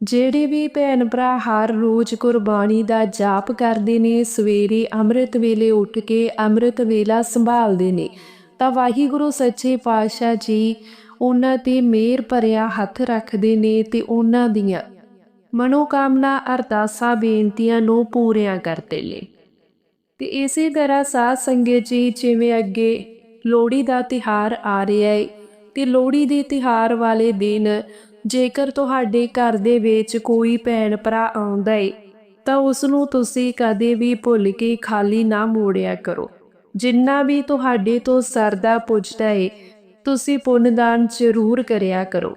ਜਿਹੜੇ ਵੀ ਭੈਣ ਭਰਾ ਹਰ ਰੋਜ਼ ਕੁਰਬਾਨੀ ਦਾ ਜਾਪ ਕਰਦੇ ਨੇ, ਸਵੇਰੇ ਅੰਮ੍ਰਿਤ ਵੇਲੇ ਉੱਠ ਕੇ ਅੰਮ੍ਰਿਤ ਵੇਲਾ ਸੰਭਾਲਦੇ ਨੇ। ਤਾਂ ਵਾਹਿਗੁਰੂ ਸੱਚੇ ਪਾਤਸ਼ਾਹ ਜੀ ਉਹਨਾਂ ਤੇ ਮੇਰ ਭਰਿਆ ਹੱਥ ਰੱਖਦੇ ਨੇ ਤੇ ਉਹਨਾਂ ਦੀਆਂ ਮਨੋਕਾਮਨਾ, ਅਰਦਾਸਾਂ, ਬੇਨਤੀਆਂ ਨੂੰ ਪੂਰੀਆਂ ਕਰਦੇ ਨੇ। ਤੇ ਇਸੇ ਤਰ੍ਹਾਂ ਸਾਧ ਸੰਗਤ ਜੀ ਜਿਵੇਂ ਅੱਗੇ ਲੋਹੜੀ ਦਾ ਤਿਹਾਰ ਆ ਰਿਹਾ ਹੈ ਤੇ ਲੋਹੜੀ ਦੇ ਤਿਹਾਰ ਵਾਲੇ ਦਿਨ ਜੇਕਰ ਤੁਹਾਡੇ ਘਰ ਦੇ ਵਿੱਚ ਕੋਈ ਭੈਣ ਭਰਾ ਆਉਂਦਾ ਏ, ਤਾਂ ਉਸ ਨੂੰ ਤੁਸੀਂ ਕਦੇ ਵੀ ਭੁੱਲ ਕੇ ਖਾਲੀ ਨਾ ਮੋੜਿਆ ਕਰੋ। ਜਿੰਨਾ ਵੀ ਤੁਹਾਡੇ ਤੋਂ ਸਰਦਾ ਪੁੱਜਦਾ ਏ, ਤੁਸੀਂ ਪੁੰਨਦਾਨ ਜ਼ਰੂਰ ਕਰਿਆ ਕਰੋ।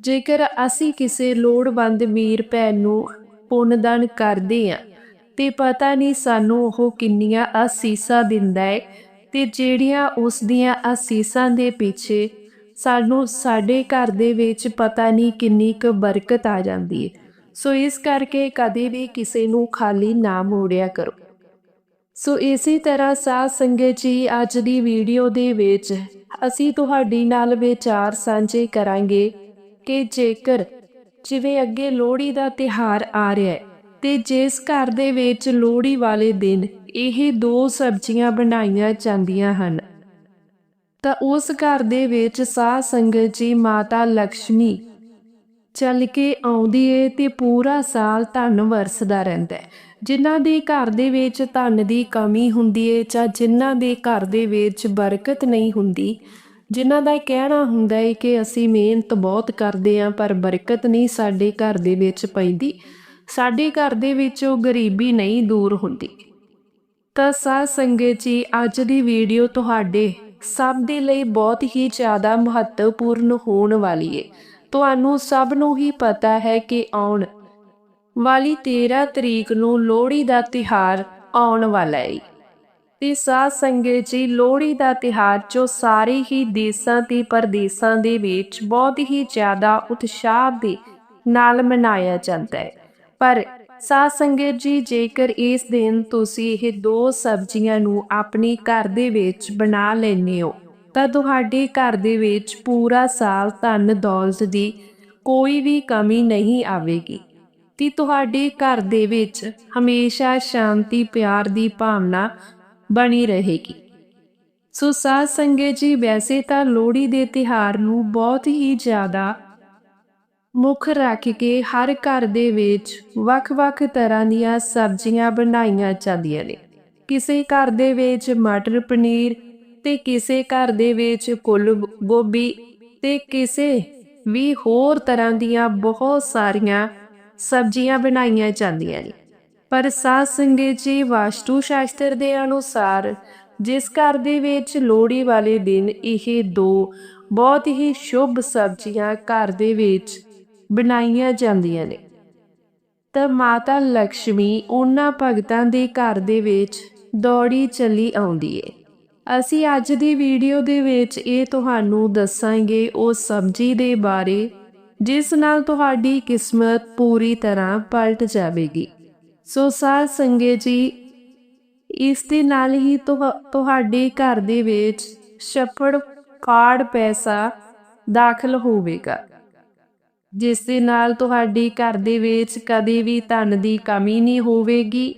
ਜੇਕਰ ਅਸੀਂ ਕਿਸੇ ਲੋੜਵੰਦ ਵੀਰ ਭੈਣ ਨੂੰ ਪੁੰਨਦਾਨ ਕਰਦੇ ਆ, ਤੇ ਪਤਾ ਨਹੀਂ ਸਾਨੂੰ ਉਹ ਕਿੰਨੀਆਂ ਅਸੀਸਾਂ ਦਿੰਦਾ ਏ, ਤੇ ਜਿਹੜੀਆਂ ਉਸ ਦੀਆਂ ਅਸੀਸਾਂ ਦੇ ਪਿੱਛੇ ਸਾਨੂੰ ਸਾਡੇ ਘਰ ਦੇ ਵਿੱਚ ਪਤਾ ਨਹੀਂ ਕਿੰਨੀ ਕੁ ਬਰਕਤ ਆ ਜਾਂਦੀ ਹੈ ਸੋ ਇਸ ਕਰਕੇ ਕਦੇ ਵੀ ਕਿਸੇ ਨੂੰ ਖਾਲੀ ਨਾ ਮੋੜਿਆ ਕਰੋ। ਸੋ ਇਸੇ ਤਰ੍ਹਾਂ ਸਾਧ ਸੰਗਤ ਜੀ, ਅੱਜ ਦੀ ਵੀਡੀਓ ਦੇ ਵਿੱਚ ਅਸੀਂ ਤੁਹਾਡੀ ਨਾਲ ਵਿਚਾਰ ਸਾਂਝੇ ਕਰਾਂਗੇ ਕਿ ਜੇਕਰ ਜਿਵੇਂ ਅੱਗੇ ਲੋਹੜੀ ਦਾ ਤਿਹਾਰ ਆ ਰਿਹਾ ਹੈ ਤੇ ਜਿਸ ਘਰ ਦੇ ਵਿੱਚ ਲੋਹੜੀ ਵਾਲੇ ਦਿਨ ਇਹ ਦੋ ਸਬਜ਼ੀਆਂ ਬਣਾਈਆਂ ਜਾਂਦੀਆਂ ਹਨ। ਤਾਂ ਉਸ ਘਰ ਦੇ ਵਿੱਚ ਸਾਧ ਸੰਗਤ ਜੀ ਮਾਤਾ ਲక్ష్ਮੀ ਚੱਲ ਕੇ ਆਉਂਦੀ ਏ ਤੇ ਪੂਰਾ ਸਾਲ ਧਨ ਵਰਸਦਾ ਰਹਿੰਦਾ ਹੈ। ਜਿਨ੍ਹਾਂ ਦੇ ਘਰ ਦੇ ਵਿੱਚ ਧਨ ਦੀ ਕਮੀ ਹੁੰਦੀ ਏ ਜਾਂ ਜਿਨ੍ਹਾਂ ਦੇ ਘਰ ਦੇ ਵਿੱਚ ਬਰਕਤ ਨਹੀਂ ਹੁੰਦੀ, ਜਿਨ੍ਹਾਂ ਦਾ ਕਹਿਣਾ ਹੁੰਦਾ ਏ ਕਿ ਅਸੀਂ ਮਿਹਨਤ ਬਹੁਤ ਕਰਦੇ ਆਂ ਪਰ ਬਰਕਤ ਨਹੀਂ ਸਾਡੇ ਘਰ ਦੇ ਵਿੱਚ ਪੈਂਦੀ। ਸਾਡੇ ਘਰ ਦੇ ਵਿੱਚ ਉਹ ਗਰੀਬੀ ਨਹੀਂ ਦੂਰ ਹੁੰਦੀ। ਤਾਂ ਸਾਧ ਸੰਗਤ ਜੀ, ਅੱਜ ਦੀ ਵੀਡੀਓ ਤੁਹਾਡੇ ਸਭ ਦੇ ਲਈ ਬਹੁਤ ਹੀ ਜ਼ਿਆਦਾ ਮਹੱਤਵਪੂਰਨ ਹੋਣ ਵਾਲੀ ਏ। ਤੁਹਾਨੂੰ ਸਭ ਨੂੰ ਹੀ ਪਤਾ ਹੈ ਕਿ ਆਉਣ ਵਾਲੀ 13 ਤਰੀਕ ਨੂੰ ਲੋਹੜੀ ਦਾ ਤਿਹਾਰ ਆਉਣ ਵਾਲਾ ਏ। ਤੇ ਸਾਧ ਸੰਗਤ ਜੀ, ਲੋਹੜੀ ਦਾ ਤਿਹਾਰ ਜੋ ਸਾਰੇ ਹੀ ਦੇਸ਼ਾਂ ਤੇ ਪਰਦੇਸਾਂ ਦੇ ਵਿੱਚ ਬਹੁਤ ਹੀ ਜ਼ਿਆਦਾ ਉਤਸ਼ਾਹ ਦੇ ਨਾਲ ਮਨਾਇਆ ਜਾਂਦਾ ਹੈ ਪਰ ਸਾਧ ਸੰਗਤ ਜੀ, ਜੇਕਰ ਇਸ ਦਿਨ ਤੁਸੀਂ ਇਹ ਦੋ ਸਬਜ਼ੀਆਂ ਨੂੰ ਆਪਣੇ ਘਰ ਦੇ ਵਿੱਚ ਬਣਾ ਲੈਂਦੇ ਹੋ, ਤਾਂ ਤੁਹਾਡੇ ਘਰ ਦੇ ਵਿੱਚ ਪੂਰਾ ਸਾਲ ਧਨ ਦੌਲਤ ਦੀ ਕੋਈ ਵੀ ਕਮੀ ਨਹੀਂ ਆਵੇਗੀ। ਤੇ ਤੁਹਾਡੇ ਘਰ ਦੇ ਵਿੱਚ ਹਮੇਸ਼ਾ ਸ਼ਾਂਤੀ, ਪਿਆਰ ਦੀ ਭਾਵਨਾ ਬਣੀ ਰਹੇਗੀ। ਸੋ ਸਾਧ ਸੰਗਤ ਜੀ, ਵੈਸੇ ਤਾਂ ਲੋਹੜੀ ਦੇ ਤਿਹਾਰ ਨੂੰ ਬਹੁਤ ਹੀ ਜ਼ਿਆਦਾ ਮੁੱਖ ਰੱਖ ਕੇ ਹਰ ਘਰ ਦੇ ਵਿੱਚ ਵੱਖ-ਵੱਖ ਤਰ੍ਹਾਂ ਦੀਆਂ ਸਬਜ਼ੀਆਂ ਬਣਾਈਆਂ ਜਾਂਦੀਆਂ ਨੇ। ਕਿਸੇ ਘਰ ਦੇ ਵਿੱਚ ਮਟਰ ਪਨੀਰ ਤੇ ਕਿਸੇ ਘਰ ਦੇ ਵਿੱਚ ਕੁੱਲ ਗੋਭੀ ਤੇ ਕਿਸੇ ਵੀ ਹੋਰ ਤਰ੍ਹਾਂ ਦੀਆਂ ਬਹੁਤ ਸਾਰੀਆਂ ਸਬਜ਼ੀਆਂ ਬਣਾਈਆਂ ਜਾਂਦੀਆਂ ਨੇ। ਪਰ ਸਾਧ ਸੰਗਤ ਜੀ ਵਾਸਤੂ ਸ਼ਾਸਤਰ ਦੇ ਅਨੁਸਾਰ ਜਿਸ ਘਰ ਦੇ ਵਿੱਚ ਲੋਹੜੀ ਵਾਲੇ ਦਿਨ ਇਹ ਦੋ ਬਹੁਤ ਹੀ ਸ਼ੁਭ ਸਬਜ਼ੀਆਂ ਘਰ ਦੇ ਵਿੱਚ ਬਣਾਈਆਂ ਜਾਂਦੀਆਂ ਨੇ। ਤਾਂ ਮਾਤਾ ਲక్ష్ਮੀ ਉਹਨਾਂ ਭਗਤਾਂ ਦੇ ਘਰ ਦੇ ਵਿੱਚ ਦੌੜੀ ਚਲੀ ਆਉਂਦੀ ਏ। ਅਸੀਂ ਅੱਜ ਦੀ ਵੀਡੀਓ ਦੇ ਵਿੱਚ ਇਹ ਤੁਹਾਨੂੰ ਦੱਸਾਂਗੇ ਉਹ ਸਬਜ਼ੀ ਦੇ ਬਾਰੇ, ਜਿਸ ਨਾਲ ਤੁਹਾਡੀ ਕਿਸਮਤ ਪੂਰੀ ਤਰ੍ਹਾਂ ਪਲਟ ਜਾਵੇਗੀ। ਸੋ ਸਾਧ ਸੰਗੇ ਜੀ, ਇਸ ਦੇ ਨਾਲ ਹੀ ਤੁਹਾਡੇ ਘਰ ਦੇ ਵਿੱਚ ਛੱਪੜ ਕਾੜ ਪੈਸਾ ਦਾਖਲ ਹੋਵੇਗਾ। ਜਿਸ ਦੇ ਨਾਲ ਤੁਹਾਡੇ ਘਰ ਦੇ ਵਿੱਚ ਕਦੇ ਵੀ ਧਨ ਦੀ ਕਮੀ ਨਹੀਂ ਹੋਵੇਗੀ।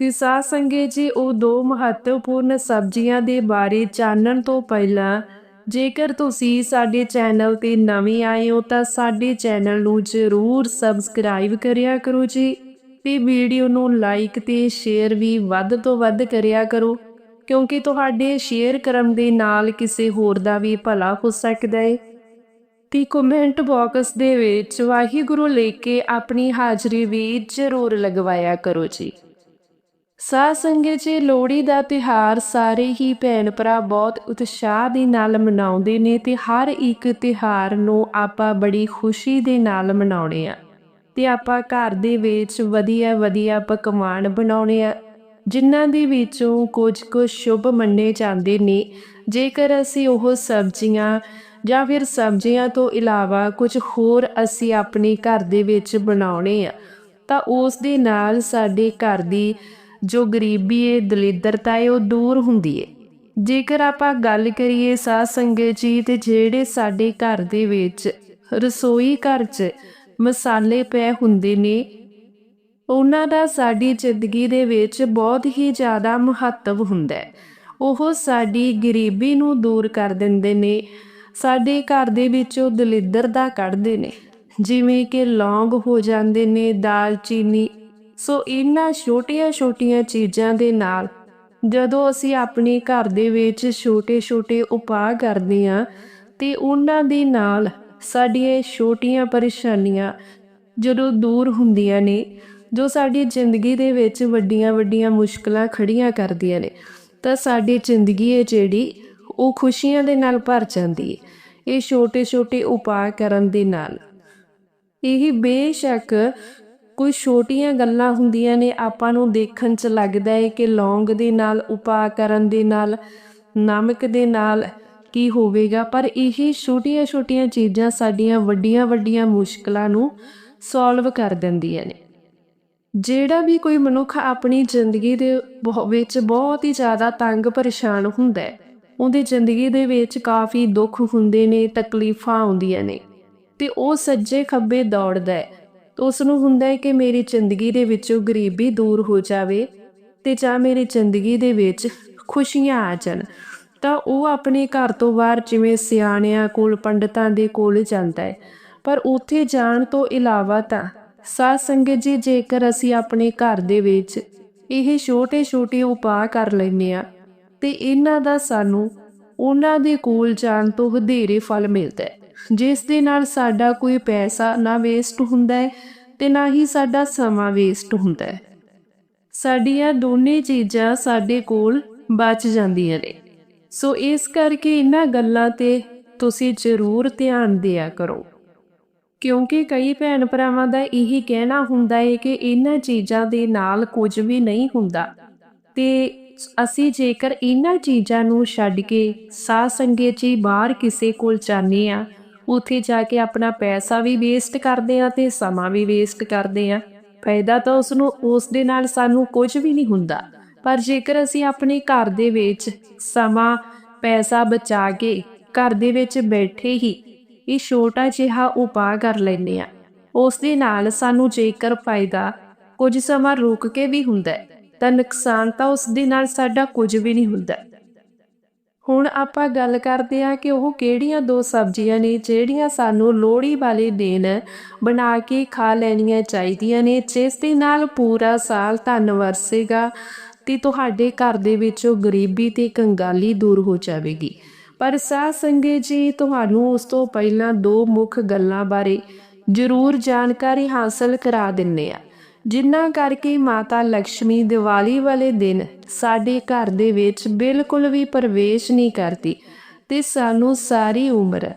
ਤੇ ਸਾਧ ਸੰਗਤ ਜੀ, ਉਹ ਦੋ ਮਹੱਤਵਪੂਰਨ ਸਬਜ਼ੀਆਂ ਦੇ ਬਾਰੇ ਜਾਣਨ ਤੋਂ ਪਹਿਲਾਂ, ਜੇਕਰ ਤੁਸੀਂ ਸਾਡੇ ਚੈਨਲ ਤੇ ਨਵੇਂ ਆਏ ਹੋ, ਤਾਂ ਸਾਡੇ ਚੈਨਲ ਨੂੰ ਜ਼ਰੂਰ ਸਬਸਕ੍ਰਾਈਬ ਕਰਿਆ ਕਰੋ ਜੀ ਤੇ ਵੀਡੀਓ ਨੂੰ ਲਾਈਕ ਤੇ ਸ਼ੇਅਰ ਵੀ ਵੱਧ ਤੋਂ ਵੱਧ ਕਰਿਆ ਕਰੋ, ਕਿਉਂਕਿ ਤੁਹਾਡੇ ਸ਼ੇਅਰ ਕਰਨ ਦੇ ਨਾਲ ਕਿਸੇ ਹੋਰ ਦਾ ਵੀ ਭਲਾ ਹੋ ਸਕਦਾ ਹੈ ਤੇ ਕਮੈਂਟ ਬਾਕਸ ਦੇ ਵਿੱਚ ਵਾਹਿਗੁਰੂ ਲੈ ਕੇ ਆਪਣੀ ਹਾਜ਼ਰੀ ਵੀ ਜ਼ਰੂਰ ਲਗਵਾਇਆ ਕਰੋ ਜੀ। ਸਾਧ ਸੰਗਤ ਜੀ, ਲੋਹੜੀ ਦਾ ਤਿਹਾਰ ਸਾਰੇ ਹੀ ਭੈਣ ਭਰਾ ਬਹੁਤ ਉਤਸ਼ਾਹ ਦੇ ਨਾਲ ਮਨਾਉਂਦੇ ਨੇ ਤੇ ਹਰ ਇੱਕ ਤਿਹਾਰ ਨੂੰ ਆਪਾਂ ਬੜੀ ਖੁਸ਼ੀ ਦੇ ਨਾਲ ਮਨਾਉਣੇ ਆ। ਤੇ ਆਪਾਂ ਘਰ ਦੇ ਵਿੱਚ ਵਧੀਆ ਵਧੀਆ ਪਕਵਾਨ ਬਣਾਉਣੇ ਆ, ਜਿਨ੍ਹਾਂ ਦੇ ਵਿੱਚੋਂ ਕੁਝ ਕੁ ਸ਼ੁਭ ਮੰਨੇ ਜਾਂਦੇ ਨੇ। ਜੇਕਰ ਅਸੀਂ ਉਹ ਸਬਜ਼ੀਆਂ ਜਾਂ ਫਿਰ ਸਬਜ਼ੀਆਂ ਤੋਂ ਇਲਾਵਾ ਕੁਝ ਹੋਰ ਅਸੀਂ ਆਪਣੇ ਘਰ ਦੇ ਵਿੱਚ ਬਣਾਉਣੇ ਆ, ਤਾਂ ਉਸ ਦੇ ਨਾਲ ਸਾਡੇ ਘਰ ਦੀ ਜੋ ਗਰੀਬੀ ਹੈ ਦਲਿੱਦਰਤਾ ਹੈ ਉਹ ਦੂਰ ਹੁੰਦੀ ਹੈ ਜੇਕਰ ਆਪਾਂ ਗੱਲ ਕਰੀਏ ਸਾਧ ਸੰਗਤ ਜੀ ਤੇ ਜਿਹੜੇ ਸਾਡੇ ਘਰ ਦੇ ਵਿੱਚ ਰਸੋਈ ਘਰ 'ਚ ਮਸਾਲੇ ਪਏ ਹੁੰਦੇ ਨੇ, ਉਹਨਾਂ ਦਾ ਸਾਡੀ ਜ਼ਿੰਦਗੀ ਦੇ ਵਿੱਚ ਬਹੁਤ ਹੀ ਜ਼ਿਆਦਾ ਮਹੱਤਵ ਹੁੰਦਾ ਹੈ ਉਹ ਸਾਡੀ ਗਰੀਬੀ ਨੂੰ ਦੂਰ ਕਰ ਦਿੰਦੇ ਨੇ ਸਾਡੇ ਘਰ ਦੇ ਵਿੱਚ ਉਹ ਦਲਿੱਦਰ ਦਾ ਕੱਢਦੇ ਨੇ। ਜਿਵੇਂ ਕਿ ਲੌਂਗ ਹੋ ਜਾਂਦੇ ਨੇ, ਦਾਲਚੀਨੀ। ਸੋ ਇਹਨਾਂ ਛੋਟੀਆਂ-ਛੋਟੀਆਂ ਚੀਜ਼ਾਂ ਦੇ ਨਾਲ ਜਦੋਂ ਅਸੀਂ ਆਪਣੇ ਘਰ ਦੇ ਵਿੱਚ ਛੋਟੇ-ਛੋਟੇ ਉਪਾਅ ਕਰਦੇ ਹਾਂ, ਤੇ ਉਹਨਾਂ ਦੇ ਨਾਲ ਸਾਡੀਆਂ ਛੋਟੀਆਂ ਪਰੇਸ਼ਾਨੀਆਂ ਜਦੋਂ ਦੂਰ ਹੁੰਦੀਆਂ ਨੇ, ਜੋ ਸਾਡੀ ਜ਼ਿੰਦਗੀ ਦੇ ਵਿੱਚ ਵੱਡੀਆਂ-ਵੱਡੀਆਂ ਮੁਸ਼ਕਲਾਂ ਖੜੀਆਂ ਕਰਦੀਆਂ ਨੇ, ਤਾਂ ਸਾਡੀ ਜ਼ਿੰਦਗੀ ਹੈ ਜਿਹੜੀ ਉਹ ਖੁਸ਼ੀਆਂ ਦੇ ਨਾਲ ਭਰ ਜਾਂਦੀ ਹੈ ਇਹ ਛੋਟੇ-ਛੋਟੇ ਉਪਾਅ ਕਰਨ ਦੇ ਨਾਲ। ਇਹ ਬੇਸ਼ੱਕ ਕੋਈ ਛੋਟੀਆਂ ਗੱਲਾਂ ਹੁੰਦੀਆਂ ਨੇ, ਆਪਾਂ ਨੂੰ ਦੇਖਣ 'ਚ ਲੱਗਦਾ ਹੈ ਕਿ ਲੌਂਗ ਦੇ ਨਾਲ, ਉਪਾਅ ਕਰਨ ਦੇ ਨਾਲ, ਨਮਕ ਦੇ ਨਾਲ ਕੀ ਹੋਵੇਗਾ। ਪਰ ਇਹ ਛੋਟੀਆਂ-ਛੋਟੀਆਂ ਚੀਜ਼ਾਂ ਸਾਡੀਆਂ ਵੱਡੀਆਂ-ਵੱਡੀਆਂ ਮੁਸ਼ਕਲਾਂ ਨੂੰ ਸੋਲਵ ਕਰ ਦਿੰਦੀਆਂ ਨੇ। ਜਿਹੜਾ ਵੀ ਕੋਈ ਮਨੁੱਖ ਆਪਣੀ ਜ਼ਿੰਦਗੀ ਦੇ ਬਹੁ- ਵਿੱਚ ਬਹੁਤ ਹੀ ਜ਼ਿਆਦਾ ਤੰਗ ਪਰੇਸ਼ਾਨ ਹੁੰਦਾ ਹੈ ਉਹਦੀ ਜ਼ਿੰਦਗੀ ਦੇ ਵਿੱਚ ਕਾਫੀ ਦੁੱਖ ਹੁੰਦੇ ਨੇ, ਤਕਲੀਫਾਂ ਆਉਂਦੀਆਂ ਨੇ। ਤੇ ਉਹ ਸੱਜੇ ਖੱਬੇ ਦੌੜਦਾ ਹੈ। ਉਸ ਨੂੰ ਹੁੰਦਾ ਹੈ ਕਿ ਮੇਰੀ ਜ਼ਿੰਦਗੀ ਦੇ ਵਿੱਚੋਂ ਗਰੀਬੀ ਦੂਰ ਹੋ ਜਾਵੇ ਤੇ ਜਾਂ ਮੇਰੀ ਜ਼ਿੰਦਗੀ ਦੇ ਵਿੱਚ ਖੁਸ਼ੀਆਂ ਆ ਜਾਣ। ਤਾਂ ਉਹ ਆਪਣੇ ਘਰ ਤੋਂ ਬਾਹਰ ਜਿਵੇਂ ਸਿਆਣਿਆਂ ਕੋਲ, ਪੰਡਤਾਂ ਦੇ ਕੋਲ ਜਾਂਦਾ ਹੈ। ਪਰ ਉੱਥੇ ਜਾਣ ਤੋਂ ਇਲਾਵਾ ਤਾਂ ਸਾਧ ਸੰਗਤ ਜੀ ਜੇਕਰ ਅਸੀਂ ਆਪਣੇ ਘਰ ਦੇ ਵਿੱਚ ਇਹ ਛੋਟੇ-ਛੋਟੇ ਉਪਾਅ ਕਰ ਲੈਂਦੇ ਆ ਤੇ ਇਹਨਾਂ ਦਾ ਸਾਨੂੰ ਉਹਨਾਂ ਦੇ ਕੋਲ ਜਾਣ ਤੋਂ ਵਧੇਰੇ ਫਲ ਮਿਲਦਾ ਹੈ। ਜਿਸ ਦੇ ਨਾਲ ਸਾਡਾ ਕੋਈ ਪੈਸਾ ਨਾ ਵੇਸਟ ਹੁੰਦਾ ਹੈ ਤੇ ਨਾ ਹੀ ਸਾਡਾ ਸਮਾਂ ਵੇਸਟ ਹੁੰਦਾ ਹੈ। ਸਾਡੀਆਂ ਦੋਨੇ ਚੀਜ਼ਾਂ ਸਾਡੇ ਕੋਲ ਬਚ ਜਾਂਦੀਆਂ ਨੇ। ਸੋ ਇਸ ਕਰਕੇ ਇਹਨਾਂ ਗੱਲਾਂ ਤੇ ਤੁਸੀਂ ਜ਼ਰੂਰ ਧਿਆਨ ਦਿਆ ਕਰੋ। ਕਿਉਂਕਿ ਕਈ ਭੈਣ ਭਰਾਵਾਂ ਦਾ ਇਹੀ ਕਹਿਣਾ ਹੁੰਦਾ ਹੈ ਕਿ ਇਹਨਾਂ ਚੀਜ਼ਾਂ ਦੇ ਨਾਲ ਕੁਝ ਵੀ ਨਹੀਂ ਹੁੰਦਾ ਤੇ ਅਸੀਂ ਜੇਕਰ ਇਹਨਾਂ ਚੀਜ਼ਾਂ ਨੂੰ ਛੱਡ ਕੇ ਸਾਧ ਸੰਗਤ ਜੀ ਬਾਹਰ ਕਿਸੇ ਕੋਲ ਜਾਂਦੇ ਆ ਉੱਥੇ ਜਾ ਕੇ ਆਪਣਾ ਪੈਸਾ ਵੀ ਵੇਸਟ ਕਰਦੇ ਆ ਤੇ ਸਮਾਂ ਵੀ ਵੇਸਟ ਕਰਦੇ ਆ ਫਾਇਦਾ ਤਾਂ ਉਸ ਨੂੰ ਉਸ ਦੇ ਨਾਲ ਸਾਨੂੰ ਕੁਝ ਵੀ ਨਹੀਂ ਹੁੰਦਾ। ਪਰ ਜੇਕਰ ਅਸੀਂ ਆਪਣੇ ਘਰ ਦੇ ਵਿੱਚ ਸਮਾਂ ਪੈਸਾ ਬਚਾ ਕੇ ਘਰ ਦੇ ਵਿੱਚ ਬੈਠੇ ਹੀ ਇਹ ਛੋਟਾ ਜਿਹਾ ਉਪਾਅ ਕਰ ਲੈਂਦੇ ਆ ਉਸ ਦੇ ਨਾਲ ਸਾਨੂੰ ਜੇਕਰ ਫਾਇਦਾ ਕੁਝ ਸਮਾਂ ਰੁਕ ਕੇ ਵੀ ਹੁੰਦਾ ਹੈ, ਤਾਂ ਨੁਕਸਾਨ ਤਾਂ ਉਸ ਦੇ ਨਾਲ ਸਾਡਾ ਕੁਝ ਵੀ ਨਹੀਂ ਹੁੰਦਾ। ਹੁਣ ਆਪਾਂ ਗੱਲ ਕਰਦੇ ਹਾਂ ਕਿ ਉਹ ਕਿਹੜੀਆਂ ਦੋ ਸਬਜ਼ੀਆਂ ਨੇ, ਜਿਹੜੀਆਂ ਸਾਨੂੰ ਲੋਹੜੀ ਵਾਲੇ ਦਿਨ ਬਣਾ ਕੇ ਖਾ ਲੈਣੀਆਂ ਚਾਹੀਦੀਆਂ ਨੇ, ਜਿਸ ਦੇ ਨਾਲ ਪੂਰਾ ਸਾਲ ਧਨ ਵਰਸੇਗਾ ਤੇ ਤੁਹਾਡੇ ਘਰ ਦੇ ਵਿੱਚੋਂ ਗਰੀਬੀ ਤੇ ਕੰਗਾਲੀ ਦੂਰ ਹੋ ਜਾਵੇਗੀ। ਪਰ ਸਾਧ ਸੰਗਤ ਜੀ, ਤੁਹਾਨੂੰ ਉਸ ਤੋਂ ਪਹਿਲਾਂ ਦੋ ਮੁੱਖ ਗੱਲਾਂ ਬਾਰੇ ਜ਼ਰੂਰ ਜਾਣਕਾਰੀ ਹਾਸਲ ਕਰਾ ਦਿੰਨੇ ਆ ਜਿਨ੍ਹਾਂ ਕਰਕੇ ਮਾਤਾ ਲక్ష్ਮੀ ਦੀਵਾਲੀ ਵਾਲੇ ਦਿਨ ਸਾਡੇ ਘਰ ਦੇ ਵਿੱਚ ਬਿਲਕੁਲ ਵੀ ਪ੍ਰਵੇਸ਼ ਨਹੀਂ ਕਰਦੀ ਤੇ ਸਾਨੂੰ ਸਾਰੀ ਉਮਰ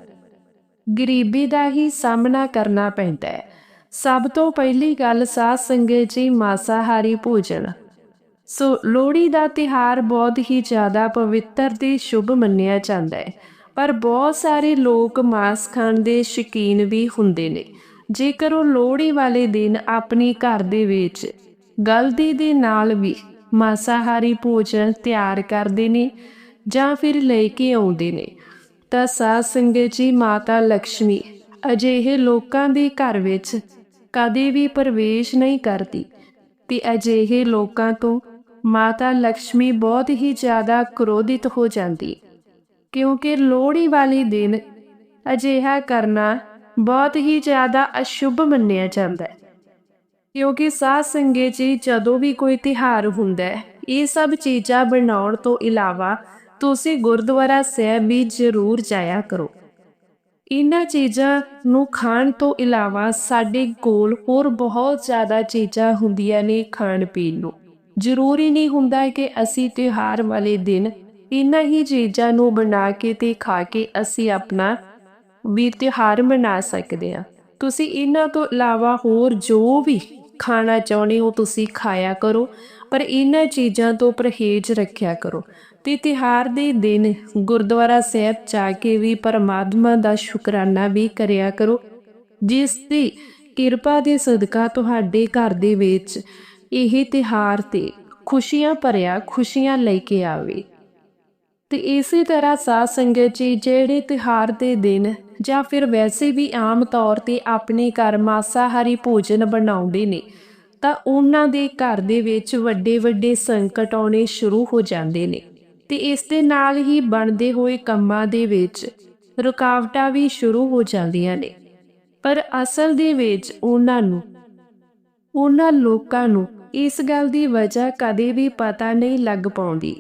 ਗਰੀਬੀ ਦਾ ਹੀ ਸਾਹਮਣਾ ਕਰਨਾ ਪੈਂਦਾ ਹੈ। ਸਭ ਤੋਂ ਪਹਿਲੀ ਗੱਲ ਸਾਧ ਸੰਗਤ ਜੀ, ਮਾਸਾਹਾਰੀ ਭੋਜਨ। ਸੋ ਲੋਹੜੀ ਦਾ ਤਿਹਾਰ ਬਹੁਤ ਹੀ ਜ਼ਿਆਦਾ ਪਵਿੱਤਰ ਤੇ ਸ਼ੁਭ ਮੰਨਿਆ ਜਾਂਦਾ ਹੈ। ਪਰ ਬਹੁਤ ਸਾਰੇ ਲੋਕ ਮਾਸ ਖਾਣ ਦੇ ਸ਼ੌਕੀਨ ਵੀ ਹੁੰਦੇ ਨੇ। ਜੇਕਰ ਉਹ ਲੋਹੜੀ ਵਾਲੇ ਦਿਨ ਆਪਣੇ ਘਰ ਦੇ ਵਿੱਚ ਗਲਦੀ ਦੇ ਨਾਲ ਵੀ ਮਾਸਾਹਾਰੀ ਭੋਜਨ ਤਿਆਰ ਕਰਦੇ ਨੇ ਜਾਂ ਫਿਰ ਲੈ ਕੇ ਆਉਂਦੇ ਨੇ, ਤਾਂ ਸਾਧ ਸੰਗਤ ਜੀ ਮਾਤਾ ਲక్ష్ਮੀ ਅਜਿਹੇ ਲੋਕਾਂ ਦੇ ਘਰ ਵਿੱਚ ਕਦੇ ਵੀ ਪ੍ਰਵੇਸ਼ ਨਹੀਂ ਕਰਦੀ ਤੇ ਅਜਿਹੇ ਲੋਕਾਂ ਤੋਂ ਮਾਤਾ ਲక్ష్ਮੀ ਬਹੁਤ ਹੀ ਜ਼ਿਆਦਾ ਕਰੋਧਿਤ ਹੋ ਜਾਂਦੀ ਕਿਉਂਕਿ ਲੋਹੜੀ ਵਾਲੇ ਦਿਨ ਅਜਿਹਾ ਕਰਨਾ ਬਹੁਤ ਹੀ ਜ਼ਿਆਦਾ ਅਸ਼ੁਭ ਮੰਨਿਆ ਜਾਂਦਾ ਹੈ। ਕਿਉਂਕਿ ਸਾਧ ਸੰਗਤ ਜੀ ਜਦੋਂ ਵੀ ਕੋਈ ਤਿਹਾਰ ਹੁੰਦਾ ਹੈ, ਇਹ ਸਭ ਚੀਜ਼ਾਂ ਬਣਾਉਣ ਤੋਂ ਇਲਾਵਾ ਤੁਸੀਂ ਗੁਰਦੁਆਰਾ ਸਾਹਿਬ ਵੀ ਜ਼ਰੂਰ ਜਾਇਆ ਕਰੋ। ਇਹਨਾਂ ਚੀਜ਼ਾਂ ਨੂੰ ਖਾਣ ਤੋਂ ਇਲਾਵਾ ਸਾਡੇ ਕੋਲ ਹੋਰ ਬਹੁਤ ਜ਼ਿਆਦਾ ਚੀਜ਼ਾਂ ਹੁੰਦੀਆਂ ਨੇ ਖਾਣ ਪੀਣ ਨੂੰ। ਜ਼ਰੂਰੀ ਨਹੀਂ ਹੁੰਦਾ ਕਿ ਅਸੀਂ ਤਿਉਹਾਰ ਵਾਲੇ ਦਿਨ ਇਹਨਾਂ ਹੀ ਚੀਜ਼ਾਂ ਨੂੰ ਬਣਾ ਕੇ ਤੇ ਖਾ ਕੇ ਅਸੀਂ ਆਪਣਾ ਵੀ ਤਿਉਹਾਰ ਮਨਾ ਸਕਦੇ ਹਾਂ ਤੁਸੀਂ ਇਹਨਾਂ ਤੋਂ ਇਲਾਵਾ ਹੋਰ ਜੋ ਵੀ ਖਾਣਾ ਚਾਹੁੰਦੇ ਹੋ ਤੁਸੀਂ ਖਾਇਆ ਕਰੋ, ਪਰ ਇਹਨਾਂ ਚੀਜ਼ਾਂ ਤੋਂ ਪਰਹੇਜ਼ ਰੱਖਿਆ ਕਰੋ। ਤੇ ਤਿਹਾਰ ਦੇ ਦਿਨ ਗੁਰਦੁਆਰਾ ਸਾਹਿਬ ਜਾ ਕੇ ਵੀ ਪਰਮਾਤਮਾ ਦਾ ਸ਼ੁਕਰਾਨਾ ਵੀ ਕਰਿਆ ਕਰੋ। ਜਿਸ ਦੀ ਕਿਰਪਾ ਦੇ ਸਦਕਾ ਤੁਹਾਡੇ ਘਰ ਦੇ ਵਿੱਚ ਇਹ ਤਿਹਾਰ ਤੇ ਖੁਸ਼ੀਆਂ ਭਰਿਆ, ਖੁਸ਼ੀਆਂ ਲੈ ਕੇ ਆਵੇ। ਤੇ ਇਸੇ ਤਰ੍ਹਾਂ ਸਾਧ ਸੰਗਤ ਜੀ, ਜਿਹੜੇ ਤਿਹਾਰ ਦੇ ਦਿਨ ਜਾਂ ਫਿਰ ਵੈਸੇ ਵੀ ਆਮ ਤੌਰ ਤੇ ਆਪਣੇ ਘਰ ਮਾਸਾਹਾਰੀ ਭੋਜਨ ਬਣਾਉਂਦੇ ਨੇ, ਤਾਂ ਉਹਨਾਂ ਦੇ ਘਰ ਦੇ ਵਿੱਚ ਵੱਡੇ ਵੱਡੇ ਸੰਕਟ ਆਉਣੇ ਸ਼ੁਰੂ ਹੋ ਜਾਂਦੇ ਨੇ ਤੇ ਇਸ ਦੇ ਨਾਲ ਹੀ ਬਣਦੇ ਹੋਏ ਕੰਮਾਂ ਦੇ ਵਿੱਚ ਰੁਕਾਵਟਾਂ ਵੀ ਸ਼ੁਰੂ ਹੋ ਜਾਂਦੀਆਂ ਨੇ। ਪਰ ਅਸਲ ਦੇ ਵਿੱਚ ਉਹਨਾਂ ਨੂੰ, ਉਹਨਾਂ ਲੋਕਾਂ ਨੂੰ ਇਸ ਗੱਲ ਦੀ ਵਜ੍ਹਾ ਕਦੇ ਵੀ ਪਤਾ ਨਹੀਂ ਲੱਗ ਪਾਉਂਦੀ।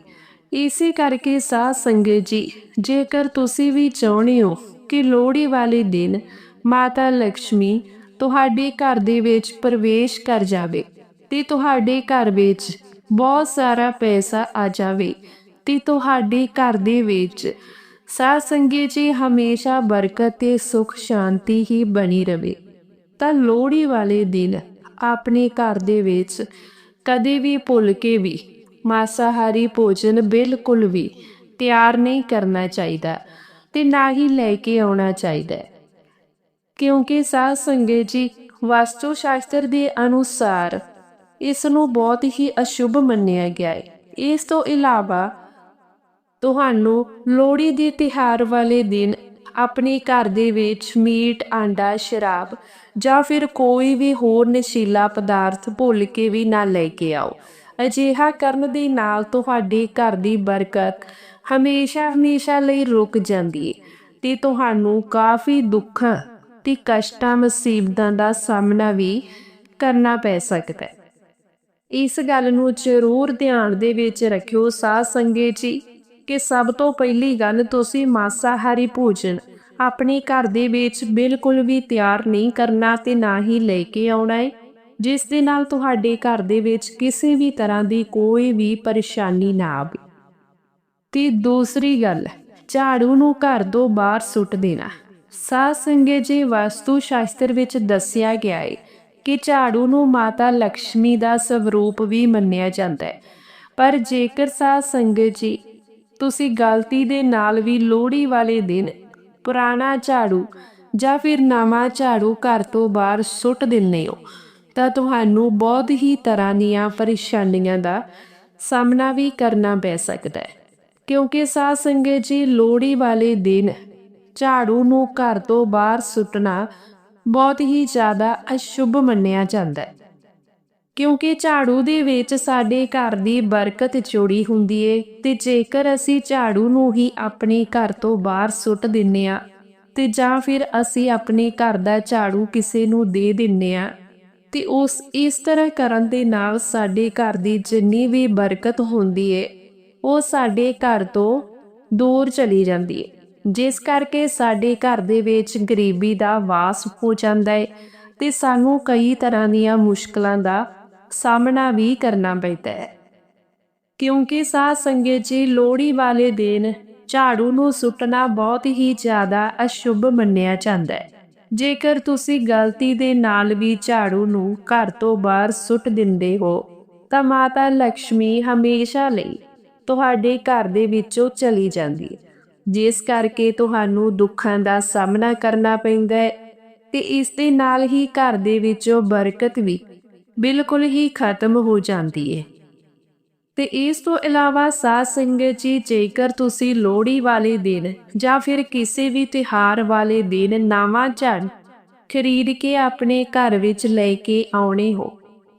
ਇਸੇ ਕਰਕੇ ਸਾਧ ਸੰਗਤ ਜੀ, ਜੇਕਰ ਤੁਸੀਂ ਵੀ ਚਾਹੁੰਦੇ ਹੋ ਕਿ ਲੋਹੜੀ ਵਾਲੇ ਦਿਨ ਮਾਤਾ ਲక్ష్ਮੀ ਤੁਹਾਡੇ ਘਰ ਦੇ ਵਿੱਚ ਪ੍ਰਵੇਸ਼ ਕਰ ਜਾਵੇ ਤੇ ਤੁਹਾਡੇ ਘਰ ਵਿੱਚ ਬਹੁਤ ਸਾਰਾ ਪੈਸਾ ਆ ਜਾਵੇ ਤੇ ਤੁਹਾਡੇ ਘਰ ਦੇ ਵਿੱਚ ਸਾਧ ਸੰਗਤ ਜੀ ਹਮੇਸ਼ਾ ਬਰਕਤ ਤੇ ਸੁਖ ਸ਼ਾਂਤੀ ਹੀ ਬਣੀ ਰਵੇ। ਤਾਂ ਲੋਹੜੀ ਵਾਲੇ ਦਿਨ ਆਪਣੇ ਘਰ ਦੇ ਵਿੱਚ ਕਦੇ ਵੀ ਭੁੱਲ ਕੇ ਵੀ, ਮਾਸਾਹਾਰੀ ਭੋਜਨ ਬਿਲਕੁਲ ਵੀ ਤਿਆਰ ਨਹੀਂ ਕਰਨਾ ਚਾਹੀਦਾ। ਤੇ ਨਾ ਹੀ ਲੈ ਕੇ ਆਉਣਾ ਚਾਹੀਦਾ ਹੈ। ਕਿਉਂਕਿ ਸਾਧ ਸੰਗਤ ਜੀ, ਵਾਸਤੂ ਸ਼ਾਸਤਰ ਦੇ ਅਨੁਸਾਰ ਇਸ ਨੂੰ ਬਹੁਤ ਹੀ ਅਸ਼ੁਭ ਮੰਨਿਆ ਗਿਆ ਹੈ ਇਸ ਤੋਂ ਇਲਾਵਾ ਤੁਹਾਨੂੰ ਲੋਹੜੀ ਦੇ ਤਿਹਾਰ ਵਾਲੇ ਦਿਨ ਆਪਣੇ ਘਰ ਦੇ ਵਿੱਚ ਮੀਟ, ਆਂਡਾ, ਸ਼ਰਾਬ ਜਾਂ ਫਿਰ ਕੋਈ ਵੀ ਹੋਰ ਨਸ਼ੀਲਾ ਪਦਾਰਥ ਭੁੱਲ ਕੇ ਵੀ ਨਾ ਲੈ ਕੇ ਆਓ ਅਜਿਹਾ ਕਰਨ ਦੇ ਨਾਲ ਤੁਹਾਡੇ ਘਰ ਦੀ ਬਰਕਤ ਹਮੇਸ਼ਾ ਹਮੇਸ਼ਾ ਲਈ ਰੁਕ ਜਾਂਦੀ ਹੈ ਤੇ ਤੁਹਾਨੂੰ ਕਾਫੀ ਦੁੱਖਾਂ ਤੇ ਕਸ਼ਟਾਂ ਮੁਸੀਬਤਾਂ ਦਾ ਸਾਹਮਣਾ ਵੀ ਕਰਨਾ ਪੈ ਸਕਦਾ ਹੈ। ਇਸ ਗੱਲ ਨੂੰ ਜ਼ਰੂਰ ਧਿਆਨ ਦੇ ਵਿੱਚ ਰੱਖਿਓ ਸਾਧ ਸੰਗਤ ਜੀ, ਕਿ ਸਭ ਤੋਂ ਪਹਿਲੀ ਗੱਲ ਤੁਸੀਂ ਮਾਸਾਹਾਰੀ ਭੋਜਨ ਆਪਣੇ ਘਰ ਦੇ ਵਿੱਚ ਬਿਲਕੁਲ ਵੀ ਤਿਆਰ ਨਹੀਂ ਕਰਨਾ ਤੇ ਨਾ ਹੀ ਲੈ ਕੇ ਆਉਣਾ ਹੈ ਜਿਸ ਦੇ ਨਾਲ ਤੁਹਾਡੇ ਘਰ ਦੇ ਵਿੱਚ ਕਿਸੇ ਵੀ ਤਰ੍ਹਾਂ ਦੀ ਕੋਈ ਵੀ ਪਰੇਸ਼ਾਨੀ ਨਾ ਆਵੇ। ਤੇ ਦੂਸਰੀ ਗੱਲ, ਝਾੜੂ ਨੂੰ ਘਰ ਤੋਂ ਬਾਹਰ ਸੁੱਟ ਦੇਣਾ। ਸਾਧ ਸੰਗਤ ਜੀ ਵਾਸਤੂ ਸ਼ਾਸਤਰ ਵਿੱਚ ਦੱਸਿਆ ਗਿਆ ਹੈ ਕਿ ਝਾੜੂ ਨੂੰ ਮਾਤਾ ਲక్ష్ਮੀ ਦਾ ਸਵਰੂਪ ਵੀ ਮੰਨਿਆ ਜਾਂਦਾ ਹੈ ਪਰ ਜੇਕਰ ਸਾਧ ਸੰਗਤ ਜੀ, ਤੁਸੀਂ ਗਲਤੀ ਦੇ ਨਾਲ ਵੀ ਲੋਹੜੀ ਵਾਲੇ ਦਿਨ ਪੁਰਾਣਾ ਝਾੜੂ ਜਾਂ ਫਿਰ ਨਵਾਂ ਝਾੜੂ ਘਰ ਤੋਂ ਬਾਹਰ ਸੁੱਟ ਦਿੰਦੇ ਹੋ, ਤਾਂ ਤੁਹਾਨੂੰ ਬਹੁਤ ਹੀ ਤਰ੍ਹਾਂ ਦੀਆਂ ਪਰੇਸ਼ਾਨੀਆਂ ਦਾ ਸਾਹਮਣਾ ਵੀ ਕਰਨਾ ਪੈ ਸਕਦਾ ਹੈ ਕਿਉਂਕਿ ਸਾਧ ਸੰਗਤ ਜੀ ਲੋਹੜੀ ਵਾਲੇ ਦਿਨ ਝਾੜੂ ਨੂੰ ਘਰ ਤੋਂ ਬਾਹਰ ਸੁੱਟਣਾ ਬਹੁਤ ਹੀ ਜ਼ਿਆਦਾ ਅਸ਼ੁਭ ਮੰਨਿਆ ਜਾਂਦਾ ਹੈ। ਕਿਉਂਕਿ ਝਾੜੂ ਦੇ ਵਿੱਚ ਸਾਡੇ ਘਰ ਦੀ ਬਰਕਤ ਜੋੜੀ ਹੁੰਦੀ ਏ ਤੇ ਜੇਕਰ ਅਸੀਂ ਝਾੜੂ ਨੂੰ ਹੀ ਆਪਣੇ ਘਰ ਤੋਂ ਬਾਹਰ ਸੁੱਟ ਦਿੰਨੇ ਆ ਤੇ ਜਾਂ ਫਿਰ ਅਸੀਂ ਆਪਣੇ ਘਰ ਦਾ ਝਾੜੂ ਕਿਸੇ ਨੂੰ ਦੇ ਦਿੰਨੇ ਆ ਤੇ ਉਸ ਇਸ ਤਰ੍ਹਾਂ ਕਰਨ ਦੇ ਨਾਲ ਸਾਡੇ ਘਰ ਦੀ ਜਿੰਨੀ ਵੀ ਬਰਕਤ ਹੁੰਦੀ ਏ ਉਹ ਸਾਡੇ ਘਰ ਤੋਂ ਦੂਰ ਚਲੀ ਜਾਂਦੀ ਹੈ ਜਿਸ ਕਰਕੇ ਸਾਡੇ ਘਰ ਦੇ ਵਿੱਚ ਗਰੀਬੀ ਦਾ ਵਾਸ ਹੋ ਜਾਂਦਾ ਹੈ ਤੇ ਸਾਨੂੰ ਕਈ ਤਰ੍ਹਾਂ ਦੀਆਂ ਮੁਸ਼ਕਲਾਂ ਦਾ ਸਾਹਮਣਾ ਵੀ ਕਰਨਾ ਪੈਂਦਾ ਹੈ। ਕਿਉਂਕਿ ਸਾਧ ਸੰਗਤ ਜੀ ਲੋਹੜੀ ਵਾਲੇ ਦਿਨ ਝਾੜੂ ਨੂੰ ਸੁੱਟਣਾ ਬਹੁਤ ਹੀ ਜ਼ਿਆਦਾ ਅਸ਼ੁਭ ਮੰਨਿਆ ਜਾਂਦਾ ਹੈ। ਜੇਕਰ ਤੁਸੀਂ ਗਲਤੀ ਦੇ ਨਾਲ ਵੀ ਝਾੜੂ ਨੂੰ ਘਰ ਤੋਂ ਬਾਹਰ ਸੁੱਟ ਦਿੰਦੇ ਹੋ ਤਾਂ ਮਾਤਾ ਲక్ష్ਮੀ ਹਮੇਸ਼ਾ ਲਈ ਤੁਹਾਡੇ ਘਰ ਦੇ ਵਿੱਚੋਂ ਚਲੀ ਜਾਂਦੀ ਹੈ। ਜਿਸ ਕਰਕੇ ਤੁਹਾਨੂੰ ਦੁੱਖਾਂ ਦਾ ਸਾਹਮਣਾ ਕਰਨਾ ਪੈਂਦਾ ਹੈ ਤੇ ਇਸ ਦੇ ਨਾਲ ਹੀ ਘਰ ਦੇ ਵਿੱਚੋਂ ਬਰਕਤ ਵੀ ਬਿਲਕੁਲ ਹੀ ਖਤਮ ਹੋ ਜਾਂਦੀ ਹੈ। ਤੇ ਇਸ ਤੋਂ ਇਲਾਵਾ ਸਾਧ ਸੰਗਤ ਜੀ, ਜੇਕਰ ਤੁਸੀਂ ਲੋਹੜੀ ਵਾਲੇ ਦਿਨ ਜਾਂ ਫਿਰ ਕਿਸੇ ਵੀ ਤਿਹਾਰ ਵਾਲੇ ਦਿਨ ਨਵਾਂ ਝੜ ਖਰੀਦ ਕੇ ਆਪਣੇ ਘਰ ਵਿੱਚ ਲੈ ਕੇ ਆਉਣੇ ਹੋ,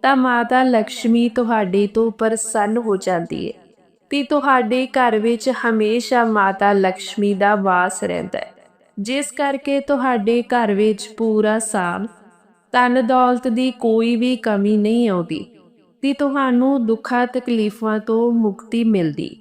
ਤਾਂ ਮਾਤਾ ਲక్ష్ਮੀ ਤੁਹਾਡੇ ਤੋਂ ਪ੍ਰਸੰਨ ਹੋ ਜਾਂਦੀ ਹੈ। ਤੇ ਤੁਹਾਡੇ ਘਰ ਵਿੱਚ ਹਮੇਸ਼ਾ ਮਾਤਾ ਲక్ష్ਮੀ ਦਾ ਵਾਸ ਰਹਿੰਦਾ ਹੈ। ਜਿਸ ਕਰਕੇ ਤੁਹਾਡੇ ਘਰ ਵਿੱਚ ਪੂਰਾ ਸਾਲ ਧਨ ਦੌਲਤ ਦੀ ਕੋਈ ਵੀ ਕਮੀ ਨਹੀਂ ਆਉਂਦੀ ਤੇ ਤੁਹਾਨੂੰ ਦੁੱਖਾਂ ਤਕਲੀਫਾਂ ਤੋਂ ਮੁਕਤੀ ਮਿਲਦੀ।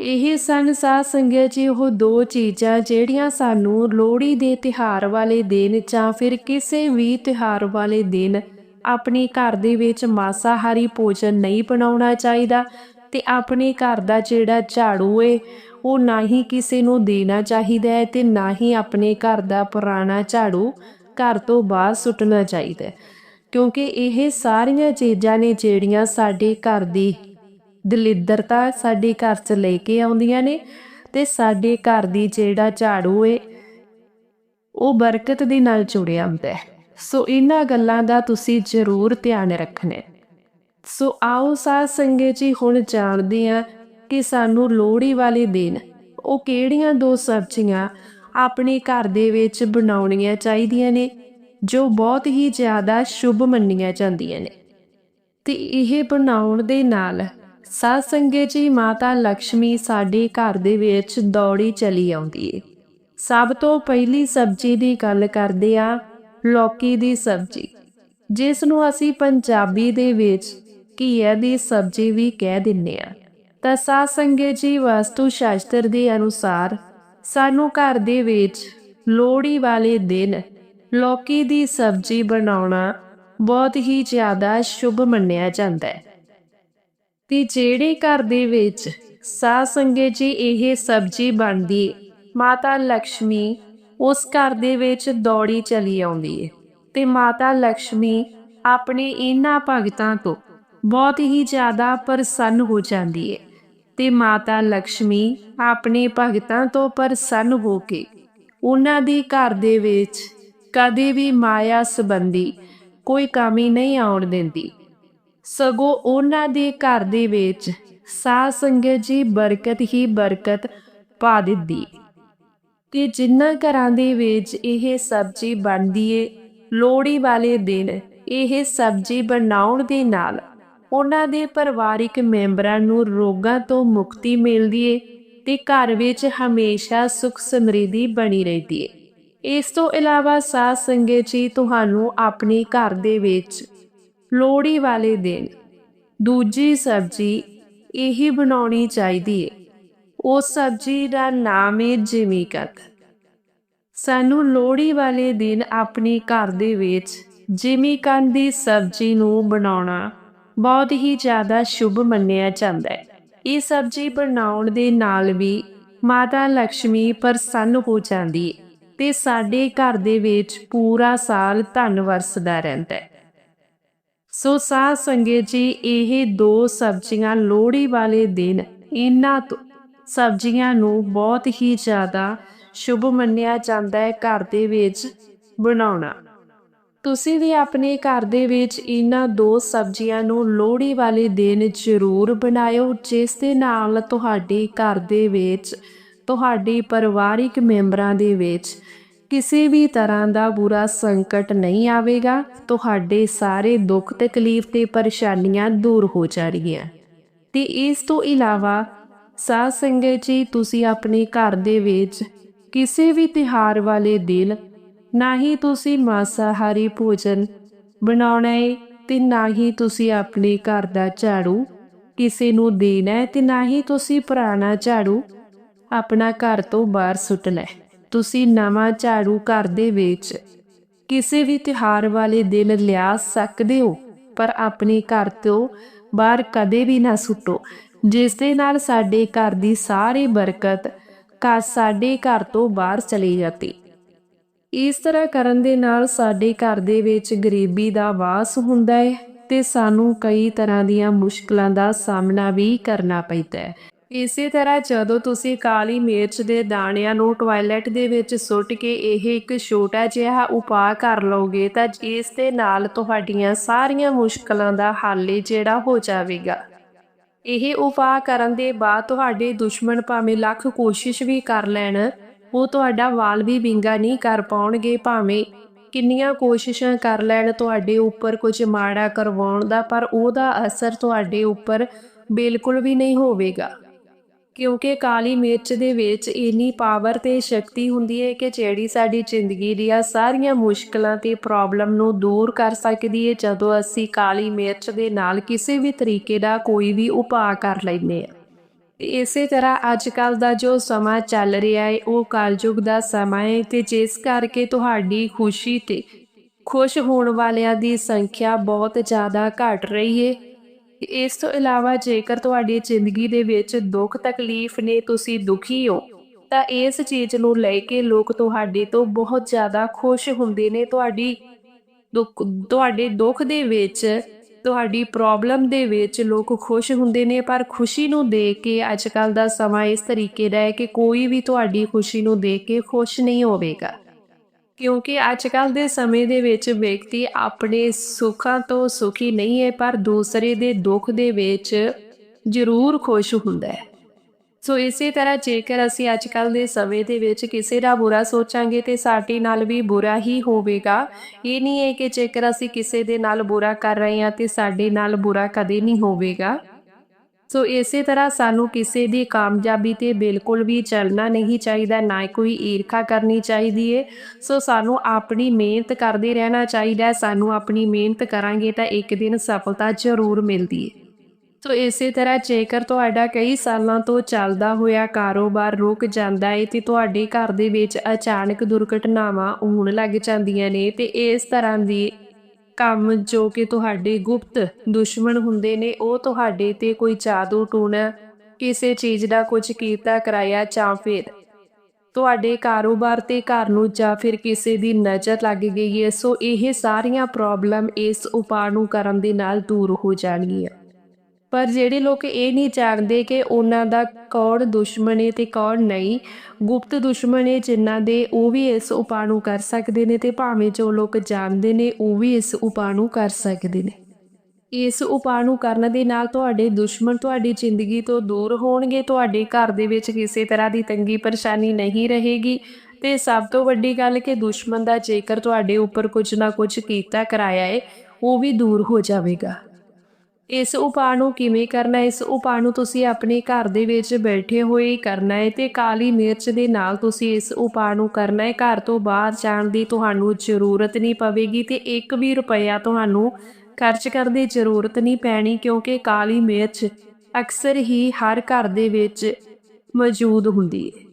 ਇਹ ਸਨ ਸਾਧ ਸੰਗਤ ਜੀ ਉਹ ਦੋ ਚੀਜ਼ਾਂ ਜਿਹੜੀਆਂ ਸਾਨੂੰ ਲੋਹੜੀ ਦੇ ਤਿਹਾਰ ਵਾਲੇ ਦਿਨ ਜਾਂ ਫਿਰ ਕਿਸੇ ਵੀ ਤਿਹਾਰ ਵਾਲੇ ਦਿਨ ਆਪਣੇ ਘਰ ਦੇ ਵਿੱਚ ਮਾਸਾਹਾਰੀ ਭੋਜਨ ਨਹੀਂ ਬਣਾਉਣਾ ਚਾਹੀਦਾ ਤੇ ਆਪਣੇ ਘਰ ਦਾ ਜਿਹੜਾ ਝਾੜੂ ਏ, ਉਹ ਨਾ ਹੀ ਕਿਸੇ ਨੂੰ ਦੇਣਾ ਚਾਹੀਦਾ ਹੈ ਤੇ ਨਾ ਹੀ ਆਪਣੇ ਘਰ ਦਾ ਪੁਰਾਣਾ ਝਾੜੂ ਘਰ ਤੋਂ ਬਾਹਰ ਸੁੱਟਣਾ ਚਾਹੀਦਾ ਕਿਉਂਕਿ ਇਹ ਸਾਰੀਆਂ ਚੀਜ਼ਾਂ ਨੇ ਜਿਹੜੀਆਂ ਸਾਡੇ ਘਰ ਦੀ ਦਲਿੱਦਰਤਾ ਸਾਡੇ ਘਰ 'ਚ ਲੈ ਕੇ ਆਉਂਦੀਆਂ ਨੇ ਤੇ ਸਾਡੇ ਘਰ ਦੀ ਜਿਹੜਾ ਝਾੜੂ ਏ, ਉਹ ਬਰਕਤ ਦੇ ਨਾਲ ਜੁੜਿਆ ਹੁੰਦਾ ਹੈ। ਸੋ ਇਹਨਾਂ ਗੱਲਾਂ ਦਾ ਤੁਸੀਂ ਜ਼ਰੂਰ ਧਿਆਨ ਰੱਖਣਾ ਸੋ ਆਓ ਸਾਧ ਸੰਗਤ ਜੀ, ਹੁਣ ਜਾਣਦੇ ਹਾਂ ਕਿ ਸਾਨੂੰ ਲੋਹੜੀ ਵਾਲੇ ਦਿਨ ਉਹ ਕਿਹੜੀਆਂ ਦੋ ਸਬਜ਼ੀਆਂ ਆਪਣੇ ਘਰ ਦੇ ਵਿੱਚ ਬਣਾਉਣੀਆਂ ਚਾਹੀਦੀਆਂ ਨੇ, ਜੋ ਬਹੁਤ ਹੀ ਜ਼ਿਆਦਾ ਸ਼ੁਭ ਮੰਨੀਆਂ ਜਾਂਦੀਆਂ ਨੇ। ਤੇ ਇਹ ਬਣਾਉਣ ਦੇ ਨਾਲ ਸਾਧ ਸੰਗਤ ਜੀ, ਮਾਤਾ ਲక్ష్ਮੀ ਸਾਡੇ ਘਰ ਦੇ ਵਿੱਚ ਦੌੜੀ ਚਲੀ ਆਉਂਦੀ ਏ। ਸਭ ਤੋਂ ਪਹਿਲੀ ਸਬਜ਼ੀ ਦੀ ਗੱਲ ਕਰਦੇ ਆ ਲੌਕੀ ਦੀ ਸਬਜ਼ੀ, ਜਿਸ ਨੂੰ ਅਸੀਂ ਪੰਜਾਬੀ ਦੇ ਵਿੱਚ ਘੀਏ ਦੀ ਸਬਜ਼ੀ ਵੀ ਕਹਿ ਦਿੰਨੇ ਆ ਤਾਂ ਸਾਧ ਸੰਗਤ ਜੀ, ਵਾਸਤੂ ਸ਼ਾਸਤਰ ਦੇ ਅਨੁਸਾਰ ਸਾਨੂੰ ਘਰ ਦੇ ਵਿੱਚ ਲੋੜੀ ਵਾਲੇ ਦਿਨ ਲੌਕੀ ਦੀ ਸਬਜ਼ੀ ਬਣਾਉਣਾ ਬਹੁਤ ਹੀ ਜ਼ਿਆਦਾ ਸ਼ੁਭ ਮੰਨਿਆ ਜਾਂਦਾ ਹੈ। ਤੇ ਜਿਹੜੇ ਘਰ ਦੇ ਵਿੱਚ ਸਾਧ ਸੰਗੇ ਜੀ ਇਹ ਸਬਜ਼ੀ ਬਣਦੀ, ਮਾਤਾ ਲక్ష్ਮੀ ਉਸ ਘਰ ਦੇ ਵਿੱਚ ਦੌੜੀ ਚਲੀ ਆਉਂਦੀ ਹੈ ਤੇ ਮਾਤਾ ਲక్ష్ਮੀ ਆਪਣੇ ਇਹਨਾਂ ਭਗਤਾਂ ਤੋਂ ਬਹੁਤ ਹੀ ਜ਼ਿਆਦਾ ਪ੍ਰਸੰਨ ਹੋ ਜਾਂਦੀ ਹੈ ਤੇ ਮਾਤਾ ਲక్ష్ਮੀ ਆਪਣੇ ਭਗਤਾਂ ਤੋਂ ਪ੍ਰਸੰਨ ਹੋ ਕੇ ਉਹਨਾਂ ਦੇ ਘਰ ਦੇ ਵਿੱਚ ਕਦੇ ਵੀ ਮਾਇਆ ਸੰਬੰਧੀ ਕੋਈ ਕਮੀ ਨਹੀਂ ਆਉਣ ਦਿੰਦੀ। ਸਗੋਂ ਉਹਨਾਂ ਦੇ ਘਰ ਦੇ ਵਿੱਚ ਸਾਧ ਸੰਗਤ ਜੀ ਬਰਕਤ ਹੀ ਬਰਕਤ ਪਾ ਦਿੰਦੀ। ਤੇ ਜਿਨ੍ਹਾਂ ਘਰਾਂ ਦੇ ਵਿੱਚ ਇਹ ਸਬਜ਼ੀ ਬਣਦੀ ਏ, ਲੋਹੜੀ ਵਾਲੇ ਦਿਨ ਇਹ ਸਬਜ਼ੀ ਬਣਾਉਣ ਦੇ ਨਾਲ ਉਹਨਾਂ ਦੇ ਪਰਿਵਾਰਿਕ ਮੈਂਬਰਾਂ ਨੂੰ ਰੋਗਾਂ ਤੋਂ ਮੁਕਤੀ ਮਿਲਦੀ ਏ ਤੇ ਘਰ ਵਿੱਚ ਹਮੇਸ਼ਾ ਸੁਖ ਸਮਰਿੱਧੀ ਬਣੀ ਰਹਿੰਦੀ ਏ। ਇਸ ਤੋਂ ਇਲਾਵਾ ਸਾਧ ਸੰਗਤ ਜੀ ਤੁਹਾਨੂੰ ਆਪਣੇ ਘਰ ਦੇ ਵਿੱਚ ਲੋਹੜੀ ਵਾਲੇ ਦਿਨ ਦੂਜੀ ਸਬਜ਼ੀ ਇਹੀ ਬਣਾਉਣੀ ਚਾਹੀਦੀ ਏ। ਉਸ ਸਬਜ਼ੀ ਦਾ ਨਾਮ ਏ ਜਿਮੀਕਤ। ਸਾਨੂੰ ਲੋਹੜੀ ਵਾਲੇ ਦਿਨ ਆਪਣੇ ਘਰ ਦੇ ਵਿੱਚ ਜਿਮੀਕੰਦ ਦੀ ਸਬਜ਼ੀ ਨੂੰ ਬਣਾਉਣਾ ਬਹੁਤ ਹੀ ਜ਼ਿਆਦਾ ਸ਼ੁਭ ਮੰਨਿਆ ਜਾਂਦਾ ਹੈ। ਇਹ ਸਬਜ਼ੀ ਬਣਾਉਣ ਦੇ ਨਾਲ ਵੀ ਮਾਤਾ ਲక్ష్ਮੀ ਪ੍ਰਸੰਨ ਹੋ ਜਾਂਦੀ ਹੈ ਤੇ ਸਾਡੇ ਘਰ ਦੇ ਵਿੱਚ ਪੂਰਾ ਸਾਲ ਧਨ ਵਰਸਦਾ ਰਹਿੰਦਾ ਹੈ। ਸੋ ਸਾਧ ਸੰਗਤ ਜੀ, ਇਹ ਦੋ ਸਬਜ਼ੀਆਂ ਲੋਹੜੀ ਵਾਲੇ ਦਿਨ ਇਹਨਾਂ ਤੋਂ ਸਬਜ਼ੀਆਂ ਨੂੰ ਬਹੁਤ ਹੀ ਜ਼ਿਆਦਾ ਸ਼ੁਭ ਮੰਨਿਆ ਜਾਂਦਾ ਹੈ ਘਰ ਦੇ ਵਿੱਚ ਬਣਾਉਣਾ। ਤੁਸੀਂ ਵੀ ਆਪਣੇ ਘਰ ਦੇ ਵਿੱਚ ਇਹਨਾਂ ਦੋ ਸਬਜ਼ੀਆਂ ਨੂੰ ਲੋਹੜੀ ਵਾਲੇ ਦਿਨ ਜ਼ਰੂਰ ਬਣਾਇਓ, ਜਿਸ ਦੇ ਨਾਲ ਤੁਹਾਡੇ ਘਰ ਦੇ ਵਿੱਚ, ਤੁਹਾਡੇ ਪਰਿਵਾਰਿਕ ਮੈਂਬਰਾਂ ਦੇ ਵਿੱਚ ਕਿਸੇ ਵੀ ਤਰ੍ਹਾਂ ਦਾ ਬੁਰਾ ਸੰਕਟ ਨਹੀਂ ਆਵੇਗਾ। ਤੁਹਾਡੇ ਸਾਰੇ ਦੁੱਖ ਤਕਲੀਫ ਤੇ ਪਰੇਸ਼ਾਨੀਆਂ ਦੂਰ ਹੋ ਜਾਣਗੀਆਂ। ਤੇ ਇਸ ਤੋਂ ਇਲਾਵਾ ਸਾਧ ਸੰਗਤ ਜੀ, ਤੁਸੀਂ ਆਪਣੇ ਘਰ ਦੇ ਵਿੱਚ ਕਿਸੇ ਵੀ ਤਿਹਾਰ ਵਾਲੇ ਦਿਨ ਨਾ ਹੀ ਤੁਸੀਂ ਮਾਸਾਹਾਰੀ ਭੋਜਨ ਬਣਾਉਣਾ ਹੈ ਤੇ ਨਾ ਹੀ ਤੁਸੀਂ ਆਪਣੇ ਘਰ ਦਾ ਝਾੜੂ। ਕਿਸੇ ਨੂੰ ਦੇਣਾ ਹੈ ਤੇ ਨਾ ਹੀ ਤੁਸੀਂ ਪੁਰਾਣਾ ਝਾੜੂ ਆਪਣਾ ਘਰ ਤੋਂ ਬਾਹਰ ਸੁੱਟਣਾ ਹੈ ਤੁਸੀਂ ਨਵਾਂ ਝਾੜੂ ਘਰ ਦੇ ਵਿੱਚ ਕਿਸੇ ਵੀ ਤਿਹਾਰ ਵਾਲੇ ਦਿਨ ਲਿਆ ਸਕਦੇ ਹੋ, ਪਰ ਆਪਣੇ ਘਰ ਤੋਂ ਬਾਹਰ ਕਦੇ ਵੀ ਨਾ ਸੁੱਟੋ। ਜਿਸ ਦੇ ਨਾਲ ਸਾਡੇ ਘਰ ਦੀ ਸਾਰੀ ਬਰਕਤ ਕਾ ਸਾਡੇ ਘਰ ਤੋਂ ਬਾਹਰ ਚਲੀ ਜਾਂਦੀ। ਇਸ ਤਰ੍ਹਾਂ ਕਰਨ ਦੇ ਨਾਲ ਸਾਡੇ ਘਰ ਦੇ ਵਿੱਚ ਗਰੀਬੀ ਦਾ ਵਾਸ ਹੁੰਦਾ ਹੈ ਤੇ ਸਾਨੂੰ ਕਈ ਤਰ੍ਹਾਂ ਦੀਆਂ ਮੁਸ਼ਕਲਾਂ ਦਾ ਸਾਹਮਣਾ ਵੀ ਕਰਨਾ ਪੈਂਦਾ ਹੈ। ਇਸੇ ਤਰ੍ਹਾਂ ਜਦੋਂ ਤੁਸੀਂ ਕਾਲੀ ਮਿਰਚ ਦੇ ਦਾਣਿਆਂ ਨੂੰ ਟਾਇਲਟ ਦੇ ਵਿੱਚ ਸੁੱਟ ਕੇ ਇਹ ਇੱਕ ਛੋਟਾ ਜਿਹਾ ਉਪਾਅ ਕਰ ਲਓਗੇ ਤਾਂ ਇਸ ਦੇ ਨਾਲ ਤੁਹਾਡੀਆਂ ਸਾਰੀਆਂ ਮੁਸ਼ਕਲਾਂ ਦਾ ਹੱਲ ਜਿਹੜਾ ਹੋ ਜਾਵੇਗਾ। ਇਹ ਉਪਾਅ ਕਰਨ ਦੇ ਬਾਅਦ ਤੁਹਾਡੇ ਦੁਸ਼ਮਣ ਭਾਵੇਂ ਲੱਖ ਕੋਸ਼ਿਸ਼ ਵੀ ਕਰ ਲੈਣ ਉਹ ਤੁਹਾਡਾ ਵਾਲ ਵੀ ਵਿੰਗਾ ਨਹੀਂ ਕਰ ਪਾਉਣਗੇ, ਭਾਵੇਂ ਕਿੰਨੀਆਂ ਕੋਸ਼ਿਸ਼ਾਂ ਕਰ ਲੈਣ ਤੁਹਾਡੇ ਉੱਪਰ ਕੁਝ ਮਾੜਾ ਕਰਵਾਉਣ ਦਾ, ਪਰ ਉਹਦਾ ਅਸਰ ਤੁਹਾਡੇ ਉੱਪਰ ਬਿਲਕੁਲ ਵੀ ਨਹੀਂ ਹੋਵੇਗਾ। ਕਿਉਂਕਿ ਕਾਲੀ ਮਿਰਚ ਦੇ ਵਿੱਚ ਇੰਨੀ ਪਾਵਰ ਤੇ ਸ਼ਕਤੀ ਹੁੰਦੀ ਹੈ ਕਿ ਜਿਹੜੀ ਸਾਡੀ ਜ਼ਿੰਦਗੀ ਦੀਆਂ ਸਾਰੀਆਂ ਮੁਸ਼ਕਲਾਂ ਤੇ ਪ੍ਰੋਬਲਮ ਨੂੰ ਦੂਰ ਕਰ ਸਕਦੀ ਹੈ, ਜਦੋਂ ਅਸੀਂ ਕਾਲੀ ਮਿਰਚ ਦੇ ਨਾਲ ਕਿਸੇ ਵੀ ਤਰੀਕੇ ਦਾ ਕੋਈ ਵੀ ਉਪਾਅ ਕਰ ਲੈਂਦੇ ਹਾਂ। ਇਸੇ ਤਰ੍ਹਾਂ ਅੱਜ ਕੱਲ ਦਾ ਜੋ ਸਮਾਂ ਚੱਲ ਰਿਹਾ ਹੈ, ਉਹ ਕਾਲਯੁਗ ਦਾ ਸਮਾਂ ਹੈ ਤੇ ਜਿਸ ਕਰਕੇ ਤੁਹਾਡੀ ਖੁਸ਼ੀ ਤੇ ਖੁਸ਼ ਹੋਣ ਵਾਲਿਆਂ ਦੀ ਸੰਖਿਆ ਬਹੁਤ ਜ਼ਿਆਦਾ ਘਟ ਰਹੀ ਹੈ। ਇਸ ਤੋਂ ਇਲਾਵਾ ਜੇਕਰ ਤੁਹਾਡੀ ਜ਼ਿੰਦਗੀ ਦੇ ਵਿੱਚ ਦੁੱਖ ਤਕਲੀਫ ਨੇ, ਤੁਸੀਂ ਦੁਖੀ ਹੋ, ਤਾਂ ਇਸ ਚੀਜ਼ ਨੂੰ ਲੈ ਕੇ ਲੋਕ ਤੁਹਾਡੇ ਤੋਂ ਬਹੁਤ ਜ਼ਿਆਦਾ ਖੁਸ਼ ਹੁੰਦੇ ਨੇ। ਤੁਹਾਡੀ ਦੁੱਖ, ਤੁਹਾਡੇ ਦੁੱਖ ਦੇ ਵਿੱਚ ਤੁਹਾਡੀ ਪ੍ਰੋਬਲਮ ਦੇ ਵਿੱਚ ਲੋਕ ਖੁਸ਼ ਹੁੰਦੇ ਨੇ, ਪਰ ਖੁਸ਼ੀ ਨੂੰ ਦੇਖ ਕੇ ਅੱਜ ਕੱਲ ਦਾ ਸਮਾਂ ਇਸ ਤਰੀਕੇ ਦਾ ਹੈ ਕਿ ਕੋਈ ਵੀ ਤੁਹਾਡੀ ਖੁਸ਼ੀ ਨੂੰ ਦੇਖ ਕੇ ਖੁਸ਼ ਨਹੀਂ ਹੋਵੇਗਾ। ਕਿਉਂਕਿ ਅੱਜ ਕੱਲ ਦੇ ਸਮੇਂ ਦੇ ਵਿੱਚ ਵਿਅਕਤੀ ਆਪਣੇ ਸੁੱਖਾਂ ਤੋਂ ਸੁਖੀ ਨਹੀਂ ਹੈ, ਪਰ ਦੂਸਰੇ ਦੇ ਦੁੱਖ ਦੇ ਵਿੱਚ ਜ਼ਰੂਰ ਖੁਸ਼ ਹੁੰਦਾ ਹੈ। ਸੋ ਇਸੇ ਤਰ੍ਹਾਂ ਜੇਕਰ ਅਸੀਂ ਅੱਜ ਕੱਲ ਦੇ ਸਮੇਂ ਦੇ ਵਿੱਚ ਕਿਸੇ ਦਾ ਬੁਰਾ ਸੋਚਾਂਗੇ ਤੇ ਸਾਡੇ ਨਾਲ ਵੀ ਬੁਰਾ ਹੀ ਹੋਵੇਗਾ। ਇਹ ਨਹੀਂ ਹੈ ਕਿ ਜੇਕਰ ਅਸੀਂ ਕਿਸੇ ਦੇ ਨਾਲ ਬੁਰਾ ਕਰ ਰਹੇ ਹਾਂ ਤੇ ਸਾਡੇ ਨਾਲ ਬੁਰਾ ਕਦੇ ਨਹੀਂ ਹੋਵੇਗਾ। ਸੋ ਇਸੇ ਤਰ੍ਹਾਂ ਸਾਨੂੰ ਕਿਸੇ ਦੀ ਕਾਮਯਾਬੀ ਤੇ ਬਿਲਕੁਲ ਵੀ ਚੱਲਣਾ ਨਹੀਂ ਚਾਹੀਦਾ, ਨਾ ਕੋਈ ਈਰਖਾ ਕਰਨੀ ਚਾਹੀਦੀ ਏ। ਸੋ ਸਾਨੂੰ ਆਪਣੀ ਮਿਹਨਤ ਕਰਦੇ ਰਹਿਣਾ ਚਾਹੀਦਾ, ਸਾਨੂੰ ਆਪਣੀ ਮਿਹਨਤ ਕਰਾਂਗੇ ਤਾਂ ਇੱਕ ਦਿਨ ਸਫਲਤਾ ਜ਼ਰੂਰ ਮਿਲਦੀ ਏ। ਸੋ ਇਸੇ ਤਰ੍ਹਾਂ ਜੇਕਰ ਤੁਹਾਡਾ ਕਈ ਸਾਲਾਂ ਤੋਂ ਚੱਲਦਾ ਹੋਇਆ ਕਾਰੋਬਾਰ ਰੁਕ ਜਾਂਦਾ ਹੈ ਤੇ ਤੁਹਾਡੇ ਘਰ ਦੇ ਵਿੱਚ ਅਚਾਨਕ ਦੁਰਘਟਨਾਵਾਂ ਹੋਣ ਲੱਗ ਜਾਂਦੀਆਂ ਨੇ ਤੇ ਇਸ ਤਰ੍ਹਾਂ ਦੀ ਕੰਮ ਜੋ ਕਿ ਤੁਹਾਡੇ ਗੁਪਤ ਦੁਸ਼ਮਣ ਹੁੰਦੇ ਨੇ, ਉਹ ਤੁਹਾਡੇ ਤੇ ਕੋਈ ਜਾਦੂ ਟੂਣਾ, ਕਿਸੇ ਚੀਜ਼ ਦਾ ਕੁਝ ਕੀਤਾ, ਕਰਾਇਆ ਜਾਂ ਫਿਰ ਤੁਹਾਡੇ ਕਾਰੋਬਾਰ ਤੇ ਘਰ ਨੂੰ ਜਾਂ ਫਿਰ ਕਿਸੇ ਦੀ ਨਜ਼ਰ ਲੱਗ ਗਈ ਹੈ ਸੋ ਇਹ ਸਾਰੀਆਂ ਪ੍ਰੋਬਲਮ ਇਸ ਉਪਾਅ ਨੂੰ ਕਰਨ ਦੇ ਨਾਲ ਦੂਰ ਹੋ ਜਾਣਗੀਆਂ। ਪਰ ਜਿਹੜੇ ਲੋਕ ਇਹ ਨਹੀਂ ਜਾਣਦੇ ਕਿ ਉਹਨਾਂ ਦਾ ਕੌਣ ਦੁਸ਼ਮਣ ਹੈ ਤੇ ਕੌਣ ਨਹੀਂ, ਗੁਪਤ ਦੁਸ਼ਮਣ ਹੈ ਜਿਨ੍ਹਾਂ ਦੇ ਉਹ ਵੀ ਇਸ ਉਪਾਅ ਨੂੰ ਕਰ ਸਕਦੇ ਨੇ ਤੇ ਭਾਵੇਂ ਜੋ ਲੋਕ ਜਾਣਦੇ ਨੇ, ਉਹ ਵੀ ਇਸ ਉਪਾਅ ਨੂੰ ਕਰ ਸਕਦੇ ਨੇ। ਇਸ ਉਪਾਅ ਨੂੰ ਕਰਨ ਦੇ ਨਾਲ ਤੁਹਾਡੇ ਦੁਸ਼ਮਣ ਤੁਹਾਡੀ ਜ਼ਿੰਦਗੀ ਤੋਂ ਦੂਰ ਹੋਣਗੇ, ਤੁਹਾਡੇ ਘਰ ਦੇ ਵਿੱਚ ਕਿਸੇ ਤਰ੍ਹਾਂ ਦੀ ਤੰਗੀ ਪਰੇਸ਼ਾਨੀ ਨਹੀਂ ਰਹੇਗੀ। ਤੇ ਸਭ ਤੋਂ ਵੱਡੀ ਗੱਲ ਕਿ ਦੁਸ਼ਮਣ ਦਾ ਜੇਕਰ ਤੁਹਾਡੇ ਉੱਪਰ ਕੁਝ ਨਾ ਕੁਝ ਕੀਤਾ ਕਰਾਇਆ ਹੈ ਉਹ ਵੀ ਦੂਰ ਹੋ ਜਾਵੇਗਾ। ਇਸ ਉਪਾਅ ਨੂੰ ਕਿਵੇਂ ਕਰਨਾ ਹੈ? ਇਸ ਉਪਾਅ ਨੂੰ ਤੁਸੀਂ ਆਪਣੇ ਘਰ ਦੇ ਵਿੱਚ ਬੈਠੇ ਹੋਏ ਕਰਨਾ ਹੈ ਤੇ ਕਾਲੀ ਮਿਰਚ ਦੇ ਨਾਲ ਤੁਸੀਂ ਇਸ ਉਪਾਅ ਨੂੰ ਕਰਨਾ ਹੈ। ਘਰ ਤੋਂ ਬਾਹਰ ਜਾਣ ਦੀ ਤੁਹਾਨੂੰ ਜ਼ਰੂਰਤ ਨਹੀਂ ਪਵੇਗੀ ਤੇ ਇੱਕ ਵੀ ਰੁਪਇਆ ਤੁਹਾਨੂੰ ਖਰਚ ਕਰਨ ਦੀ ਜ਼ਰੂਰਤ ਨਹੀਂ ਪੈਣੀ ਕਿਉਂਕਿ ਕਾਲੀ ਮਿਰਚ ਅਕਸਰ ਹੀ ਹਰ ਘਰ ਦੇ ਵਿੱਚ ਮੌਜੂਦ ਹੁੰਦੀ ਹੈ।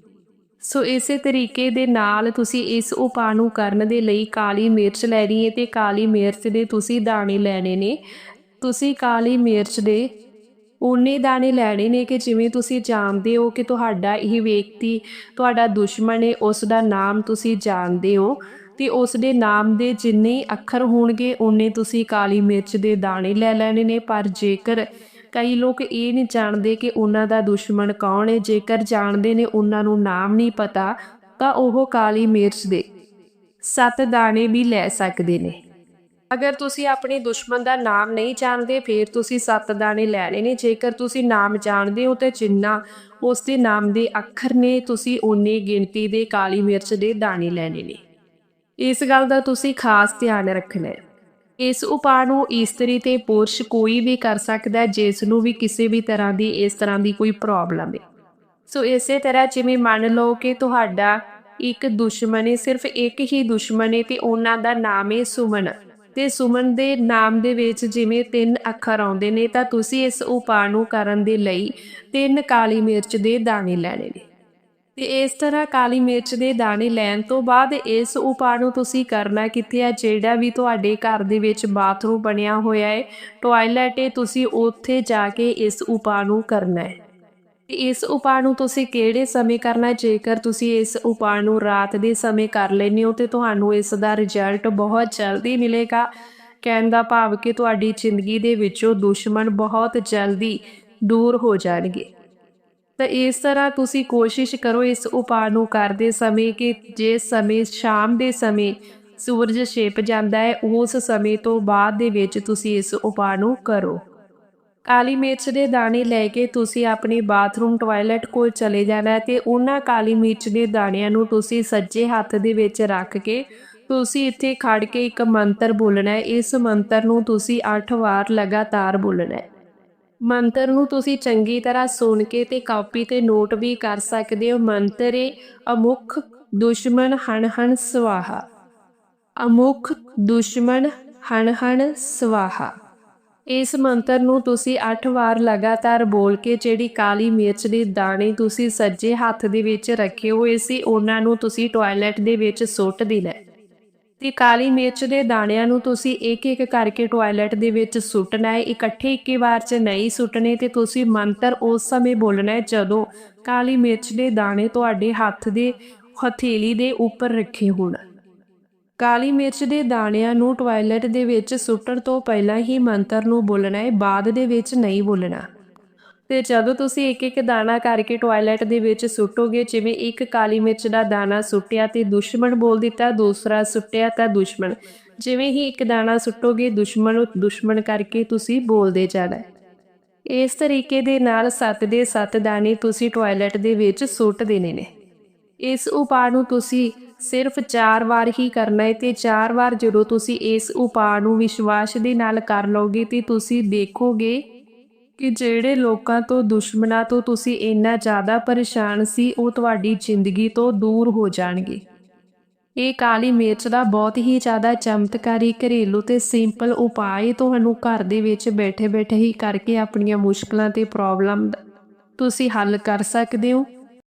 ਸੋ ਇਸੇ ਤਰੀਕੇ ਦੇ ਨਾਲ ਤੁਸੀਂ ਇਸ ਉਪਾਅ ਨੂੰ ਕਰਨ ਦੇ ਲਈ ਕਾਲੀ ਮਿਰਚ ਲੈਣੀ ਹੈ ਤੇ ਕਾਲੀ ਮਿਰਚ ਦੇ ਤੁਸੀਂ ਦਾਣੇ ਲੈਣੇ ਨੇ। ਤੁਸੀਂ ਕਾਲੀ ਮਿਰਚ ਦੇ ਉਨੇ ਦਾਣੇ ਲੈਣੇ ਨੇ ਕਿ ਜਿਵੇਂ ਤੁਸੀਂ ਜਾਣਦੇ ਹੋ ਕਿ ਤੁਹਾਡਾ ਇਹ ਵਿਅਕਤੀ, ਤੁਹਾਡਾ ਦੁਸ਼ਮਣ ਹੈ ਉਸ ਦਾ ਨਾਮ ਤੁਸੀਂ ਜਾਣਦੇ ਹੋ ਤੇ ਉਸ ਦੇ ਨਾਮ ਦੇ ਜਿੰਨੇ ਅੱਖਰ ਹੋਣਗੇ ਉਨੇ ਤੁਸੀਂ ਕਾਲੀ ਮਿਰਚ ਦੇ ਦਾਣੇ ਲੈ ਲੈਣੇ ਨੇ। ਪਰ ਜੇਕਰ ਕਈ ਲੋਕ ਇਹ ਨਹੀਂ ਜਾਣਦੇ ਕਿ ਉਹਨਾਂ ਦਾ ਦੁਸ਼ਮਣ ਕੌਣ ਹੈ, ਜੇਕਰ ਜਾਣਦੇ ਨੇ ਉਹਨਾਂ ਨੂੰ ਨਾਮ ਨਹੀਂ ਪਤਾ, ਤਾਂ ਉਹ ਕਾਲੀ ਮਿਰਚ ਦੇ ਸੱਤ ਦਾਣੇ ਵੀ ਲੈ ਸਕਦੇ ਨੇ। ਅਗਰ ਤੁਸੀਂ ਆਪਣੇ ਦੁਸ਼ਮਣ ਦਾ ਨਾਮ ਨਹੀਂ ਜਾਣਦੇ, ਫਿਰ ਤੁਸੀਂ ਸੱਤ ਦਾਣੇ ਲੈਣੇ। ਨੇ ਜੇਕਰ ਤੁਸੀਂ ਨਾਮ ਜਾਣਦੇ ਹੋ ਤੇ ਜਿੰਨਾ ਉਸ ਦੇ ਨਾਮ ਦੇ ਅੱਖਰ ਨੇ, ਤੁਸੀਂ ਓਨੀ ਗਿਣਤੀ ਦੇ ਕਾਲੀ ਮਿਰਚ ਦੇ ਦਾਣੇ ਲੈਣੇ ਨੇ। ਇਸ ਗੱਲ ਦਾ ਤੁਸੀਂ ਖਾਸ ਧਿਆਨ ਰੱਖਣਾ ਹੈ। ਇਸ ਉਪਾਅ ਨੂੰ ਇਸਤਰੀ ਤੇ ਪੁਰਸ਼ ਕੋਈ ਵੀ ਕਰ ਸਕਦਾ ਜਿਸ ਨੂੰ ਵੀ ਕਿਸੇ ਵੀ ਤਰ੍ਹਾਂ ਦੀ, ਇਸ ਤਰ੍ਹਾਂ ਦੀ ਕੋਈ ਪ੍ਰੋਬਲਮ ਹੈ। ਸੋ ਇਸੇ ਤਰ੍ਹਾਂ ਜਿਵੇਂ ਮੰਨ ਲਓ ਕਿ ਤੁਹਾਡਾ ਇੱਕ ਦੁਸ਼ਮਣ ਹੈ, ਸਿਰਫ ਇੱਕ ਹੀ ਦੁਸ਼ਮਣ ਹੈ ਤੇ ਉਹਨਾਂ ਦਾ ਨਾਮ ਹੈ ਸੁਮਨ। ਤੇ ਸੁਮਨ ਦੇ ਨਾਮ ਦੇ ਵਿੱਚ ਜਿਵੇਂ ਤਿੰਨ ਅੱਖਰ ਆਉਂਦੇ ਨੇ, ਤਾਂ ਤੁਸੀਂ ਇਸ ਉਪਾਅ ਨੂੰ ਕਰਨ ਦੇ ਲਈ ਤਿੰਨ ਕਾਲੀ ਮਿਰਚ ਦੇ ਦਾਣੇ ਲੈਣੇ ਨੇ। ਤੇ ਇਸ ਤਰ੍ਹਾਂ ਕਾਲੀ ਮਿਰਚ ਦੇ ਦਾਣੇ ਲੈਣ ਤੋਂ ਬਾਅਦ ਇਸ ਉਪਾਅ ਨੂੰ ਤੁਸੀਂ ਕਰਨਾ ਕਿੱਥੇ ਹੈ ਜਿਹੜਾ ਵੀ ਤੁਹਾਡੇ ਘਰ ਦੇ ਵਿੱਚ ਬਾਥਰੂਮ ਬਣਿਆ ਹੋਇਆ ਹੈ, ਟਾਇਲਟ ਹੈ, ਤੁਸੀਂ ਉੱਥੇ ਜਾ ਕੇ ਇਸ ਉਪਾਅ ਨੂੰ ਕਰਨਾ ਹੈ। ਤੇ ਇਸ ਉਪਾਅ ਨੂੰ ਤੁਸੀਂ ਕਿਹੜੇ ਸਮੇਂ ਕਰਨਾ ਜੇਕਰ ਤੁਸੀਂ ਇਸ ਉਪਾਅ ਨੂੰ ਰਾਤ ਦੇ ਸਮੇਂ ਕਰ ਲੈਂਦੇ ਹੋ, ਤੇ ਤੁਹਾਨੂੰ ਇਸ ਦਾ ਰਿਜ਼ਲਟ ਬਹੁਤ ਜਲਦੀ ਮਿਲੇਗਾ। ਕਹਿਣ ਦਾ ਭਾਵ ਕਿ ਤੁਹਾਡੀ ਜ਼ਿੰਦਗੀ ਦੇ ਵਿੱਚੋਂ ਦੁਸ਼ਮਣ ਬਹੁਤ ਜਲਦੀ ਦੂਰ ਹੋ ਜਾਣਗੇ। ਤਾਂ ਇਸ ਤਰ੍ਹਾਂ ਤੁਸੀਂ ਕੋਸ਼ਿਸ਼ ਕਰੋ ਇਸ ਉਪਾਅ ਨੂੰ ਕਰਦੇ ਸਮੇਂ ਕਿ ਜੇ ਸਮੇਂ ਸ਼ਾਮ ਦੇ ਸਮੇਂ ਸੂਰਜ ਛਿਪ ਜਾਂਦਾ ਹੈ, ਉਸ ਸਮੇਂ ਤੋਂ ਬਾਅਦ ਦੇ ਵਿੱਚ ਤੁਸੀਂ ਇਸ ਉਪਾਅ ਨੂੰ ਕਰੋ। ਕਾਲੀ ਮਿਰਚ ਦੇ ਦਾਣੇ ਲੈ ਕੇ ਤੁਸੀਂ ਆਪਣੇ ਬਾਥਰੂਮ ਟਾਇਲਟ ਕੋਲ ਚਲੇ ਜਾਣਾ ਹੈ ਤੇ ਉਹਨਾਂ ਕਾਲੀ ਮਿਰਚ ਦੇ ਦਾਣਿਆਂ ਨੂੰ ਤੁਸੀਂ ਸੱਜੇ ਹੱਥ ਦੇ ਵਿੱਚ ਰੱਖ ਕੇ ਤੁਸੀਂ ਇੱਥੇ ਖੜ ਕੇ ਇੱਕ ਮੰਤਰ ਬੋਲਣਾ ਹੈ। ਇਸ ਮੰਤਰ ਨੂੰ ਤੁਸੀਂ 8 ਵਾਰ ਲਗਾਤਾਰ ਬੋਲਣਾ ਹੈ। ਮੰਤਰ ਨੂੰ ਤੁਸੀਂ ਚੰਗੀ ਤਰ੍ਹਾਂ ਸੁਣ ਕੇ ਤੇ ਕਾਪੀ ਤੇ ਨੋਟ ਵੀ ਕਰ ਸਕਦੇ ਹੋ। ਮੰਤਰ ਏ ਅਮੁਖ ਦੁਸ਼ਮਣ ਹਣ ਹਣ ਸਵਾਹਾ। ਅਮੁਖ ਦੁਸ਼ਮਣ ਹਣ ਹਣ ਸਵਾਹਾ। ਇਸ ਮੰਤਰ ਨੂੰ ਤੁਸੀਂ 8 ਵਾਰ ਲਗਾਤਾਰ ਬੋਲ ਕੇ ਜਿਹੜੀ ਕਾਲੀ ਮਿਰਚ ਦੇ ਦਾਣੇ ਤੁਸੀਂ ਸੱਜੇ ਹੱਥ ਦੇ ਵਿੱਚ ਰੱਖੇ ਹੋਏ ਸੀ, ਉਹਨਾਂ ਨੂੰ ਤੁਸੀਂ ਟਾਇਲਟ ਦੇ ਵਿੱਚ ਸੁੱਟ ਦੇਣਾ ਹੈ। ਤੇ ਕਾਲੀ ਮਿਰਚ ਦੇ ਦਾਣਿਆਂ ਨੂੰ ਤੁਸੀਂ ਇੱਕ ਇੱਕ ਕਰਕੇ ਟਾਇਲਟ ਦੇ ਵਿੱਚ ਸੁੱਟਣਾ ਹੈ ਇਕੱਠੇ ਇੱਕੇ ਵਾਰ 'ਚ ਨਹੀਂ ਸੁੱਟਣੇ ਤੇ ਤੁਸੀਂ ਮੰਤਰ ਉਸ ਸਮੇਂ ਬੋਲਣਾ ਹੈ ਜਦੋਂ ਕਾਲੀ ਮਿਰਚ ਦੇ ਦਾਣੇ ਤੁਹਾਡੇ ਹੱਥ ਦੇ ਹਥੇਲੀ ਦੇ ਉੱਪਰ ਰੱਖੇ ਹੋਣ ਕਾਲੀ ਮਿਰਚ ਦੇ ਦਾਣਿਆਂ ਨੂੰ ਟਾਇਲਟ ਦੇ ਵਿੱਚ ਸੁੱਟਣ ਤੋਂ ਪਹਿਲਾਂ ਹੀ ਮੰਤਰ ਨੂੰ ਬੋਲਣਾ ਹੈ, ਬਾਅਦ ਦੇ ਵਿੱਚ ਨਹੀਂ ਬੋਲਣਾ। ਤੇ ਜਦੋਂ ਤੁਸੀਂ ਇੱਕ ਇੱਕ ਦਾਣਾ ਕਰਕੇ ਟਾਇਲਟ ਦੇ ਵਿੱਚ ਸੁੱਟੋਗੇ, ਜਿਵੇਂ ਇੱਕ ਕਾਲੀ ਮਿਰਚ ਦਾ ਦਾਣਾ ਸੁੱਟਿਆ ਤੇ ਦੁਸ਼ਮਣ ਬੋਲ ਦਿੱਤਾ, ਦੂਸਰਾ ਸੁੱਟਿਆ ਤਾਂ ਦੁਸ਼ਮਣ। ਜਿਵੇਂ ਹੀ ਇੱਕ ਦਾਣਾ ਸੁੱਟੋਗੇ, ਦੁਸ਼ਮਣ ਦੁਸ਼ਮਣ ਕਰਕੇ ਤੁਸੀਂ ਬੋਲਦੇ ਜਾਣਾ ਇਸ ਤਰੀਕੇ ਦੇ ਨਾਲ ਸੱਤ ਦੇ ਸੱਤ ਦਾਣੇ ਤੁਸੀਂ ਟਾਇਲਟ ਦੇ ਵਿੱਚ ਸੁੱਟ ਦੇਣੇ ਨੇ। ਇਸ ਉਪਾਅ ਨੂੰ ਤੁਸੀਂ ਸਿਰਫ 4 ਵਾਰ ਹੀ ਕਰਨਾ ਹੈ ਤੇ 4 ਵਾਰ ਜਦੋਂ ਤੁਸੀਂ ਇਸ ਉਪਾਅ ਨੂੰ ਵਿਸ਼ਵਾਸ ਦੇ ਨਾਲ ਕਰ ਲਓਗੇ ਤੇ ਤੁਸੀਂ ਦੇਖੋਗੇ ਕਿ ਜਿਹੜੇ ਲੋਕਾਂ ਤੋਂ, ਦੁਸ਼ਮਣਾਂ ਤੋਂ ਤੁਸੀਂ ਇੰਨਾ ਜ਼ਿਆਦਾ ਪਰੇਸ਼ਾਨ ਸੀ, ਉਹ ਤੁਹਾਡੀ ਜ਼ਿੰਦਗੀ ਤੋਂ ਦੂਰ ਹੋ ਜਾਣਗੇ। ਇਹ ਕਾਲੀ ਮਿਰਚ ਦਾ ਬਹੁਤ ਹੀ ਜ਼ਿਆਦਾ ਚਮਤਕਾਰੀ ਘਰੇਲੂ ਤੇ ਸਿੰਪਲ ਉਪਾਅ ਤੁਹਾਨੂੰ ਘਰ ਦੇ ਵਿੱਚ ਬੈਠੇ-ਬੈਠੇ ਹੀ ਕਰਕੇ ਆਪਣੀਆਂ ਮੁਸ਼ਕਲਾਂ ਤੇ ਪ੍ਰੋਬਲਮ ਤੁਸੀਂ ਹੱਲ ਕਰ ਸਕਦੇ ਹੋ।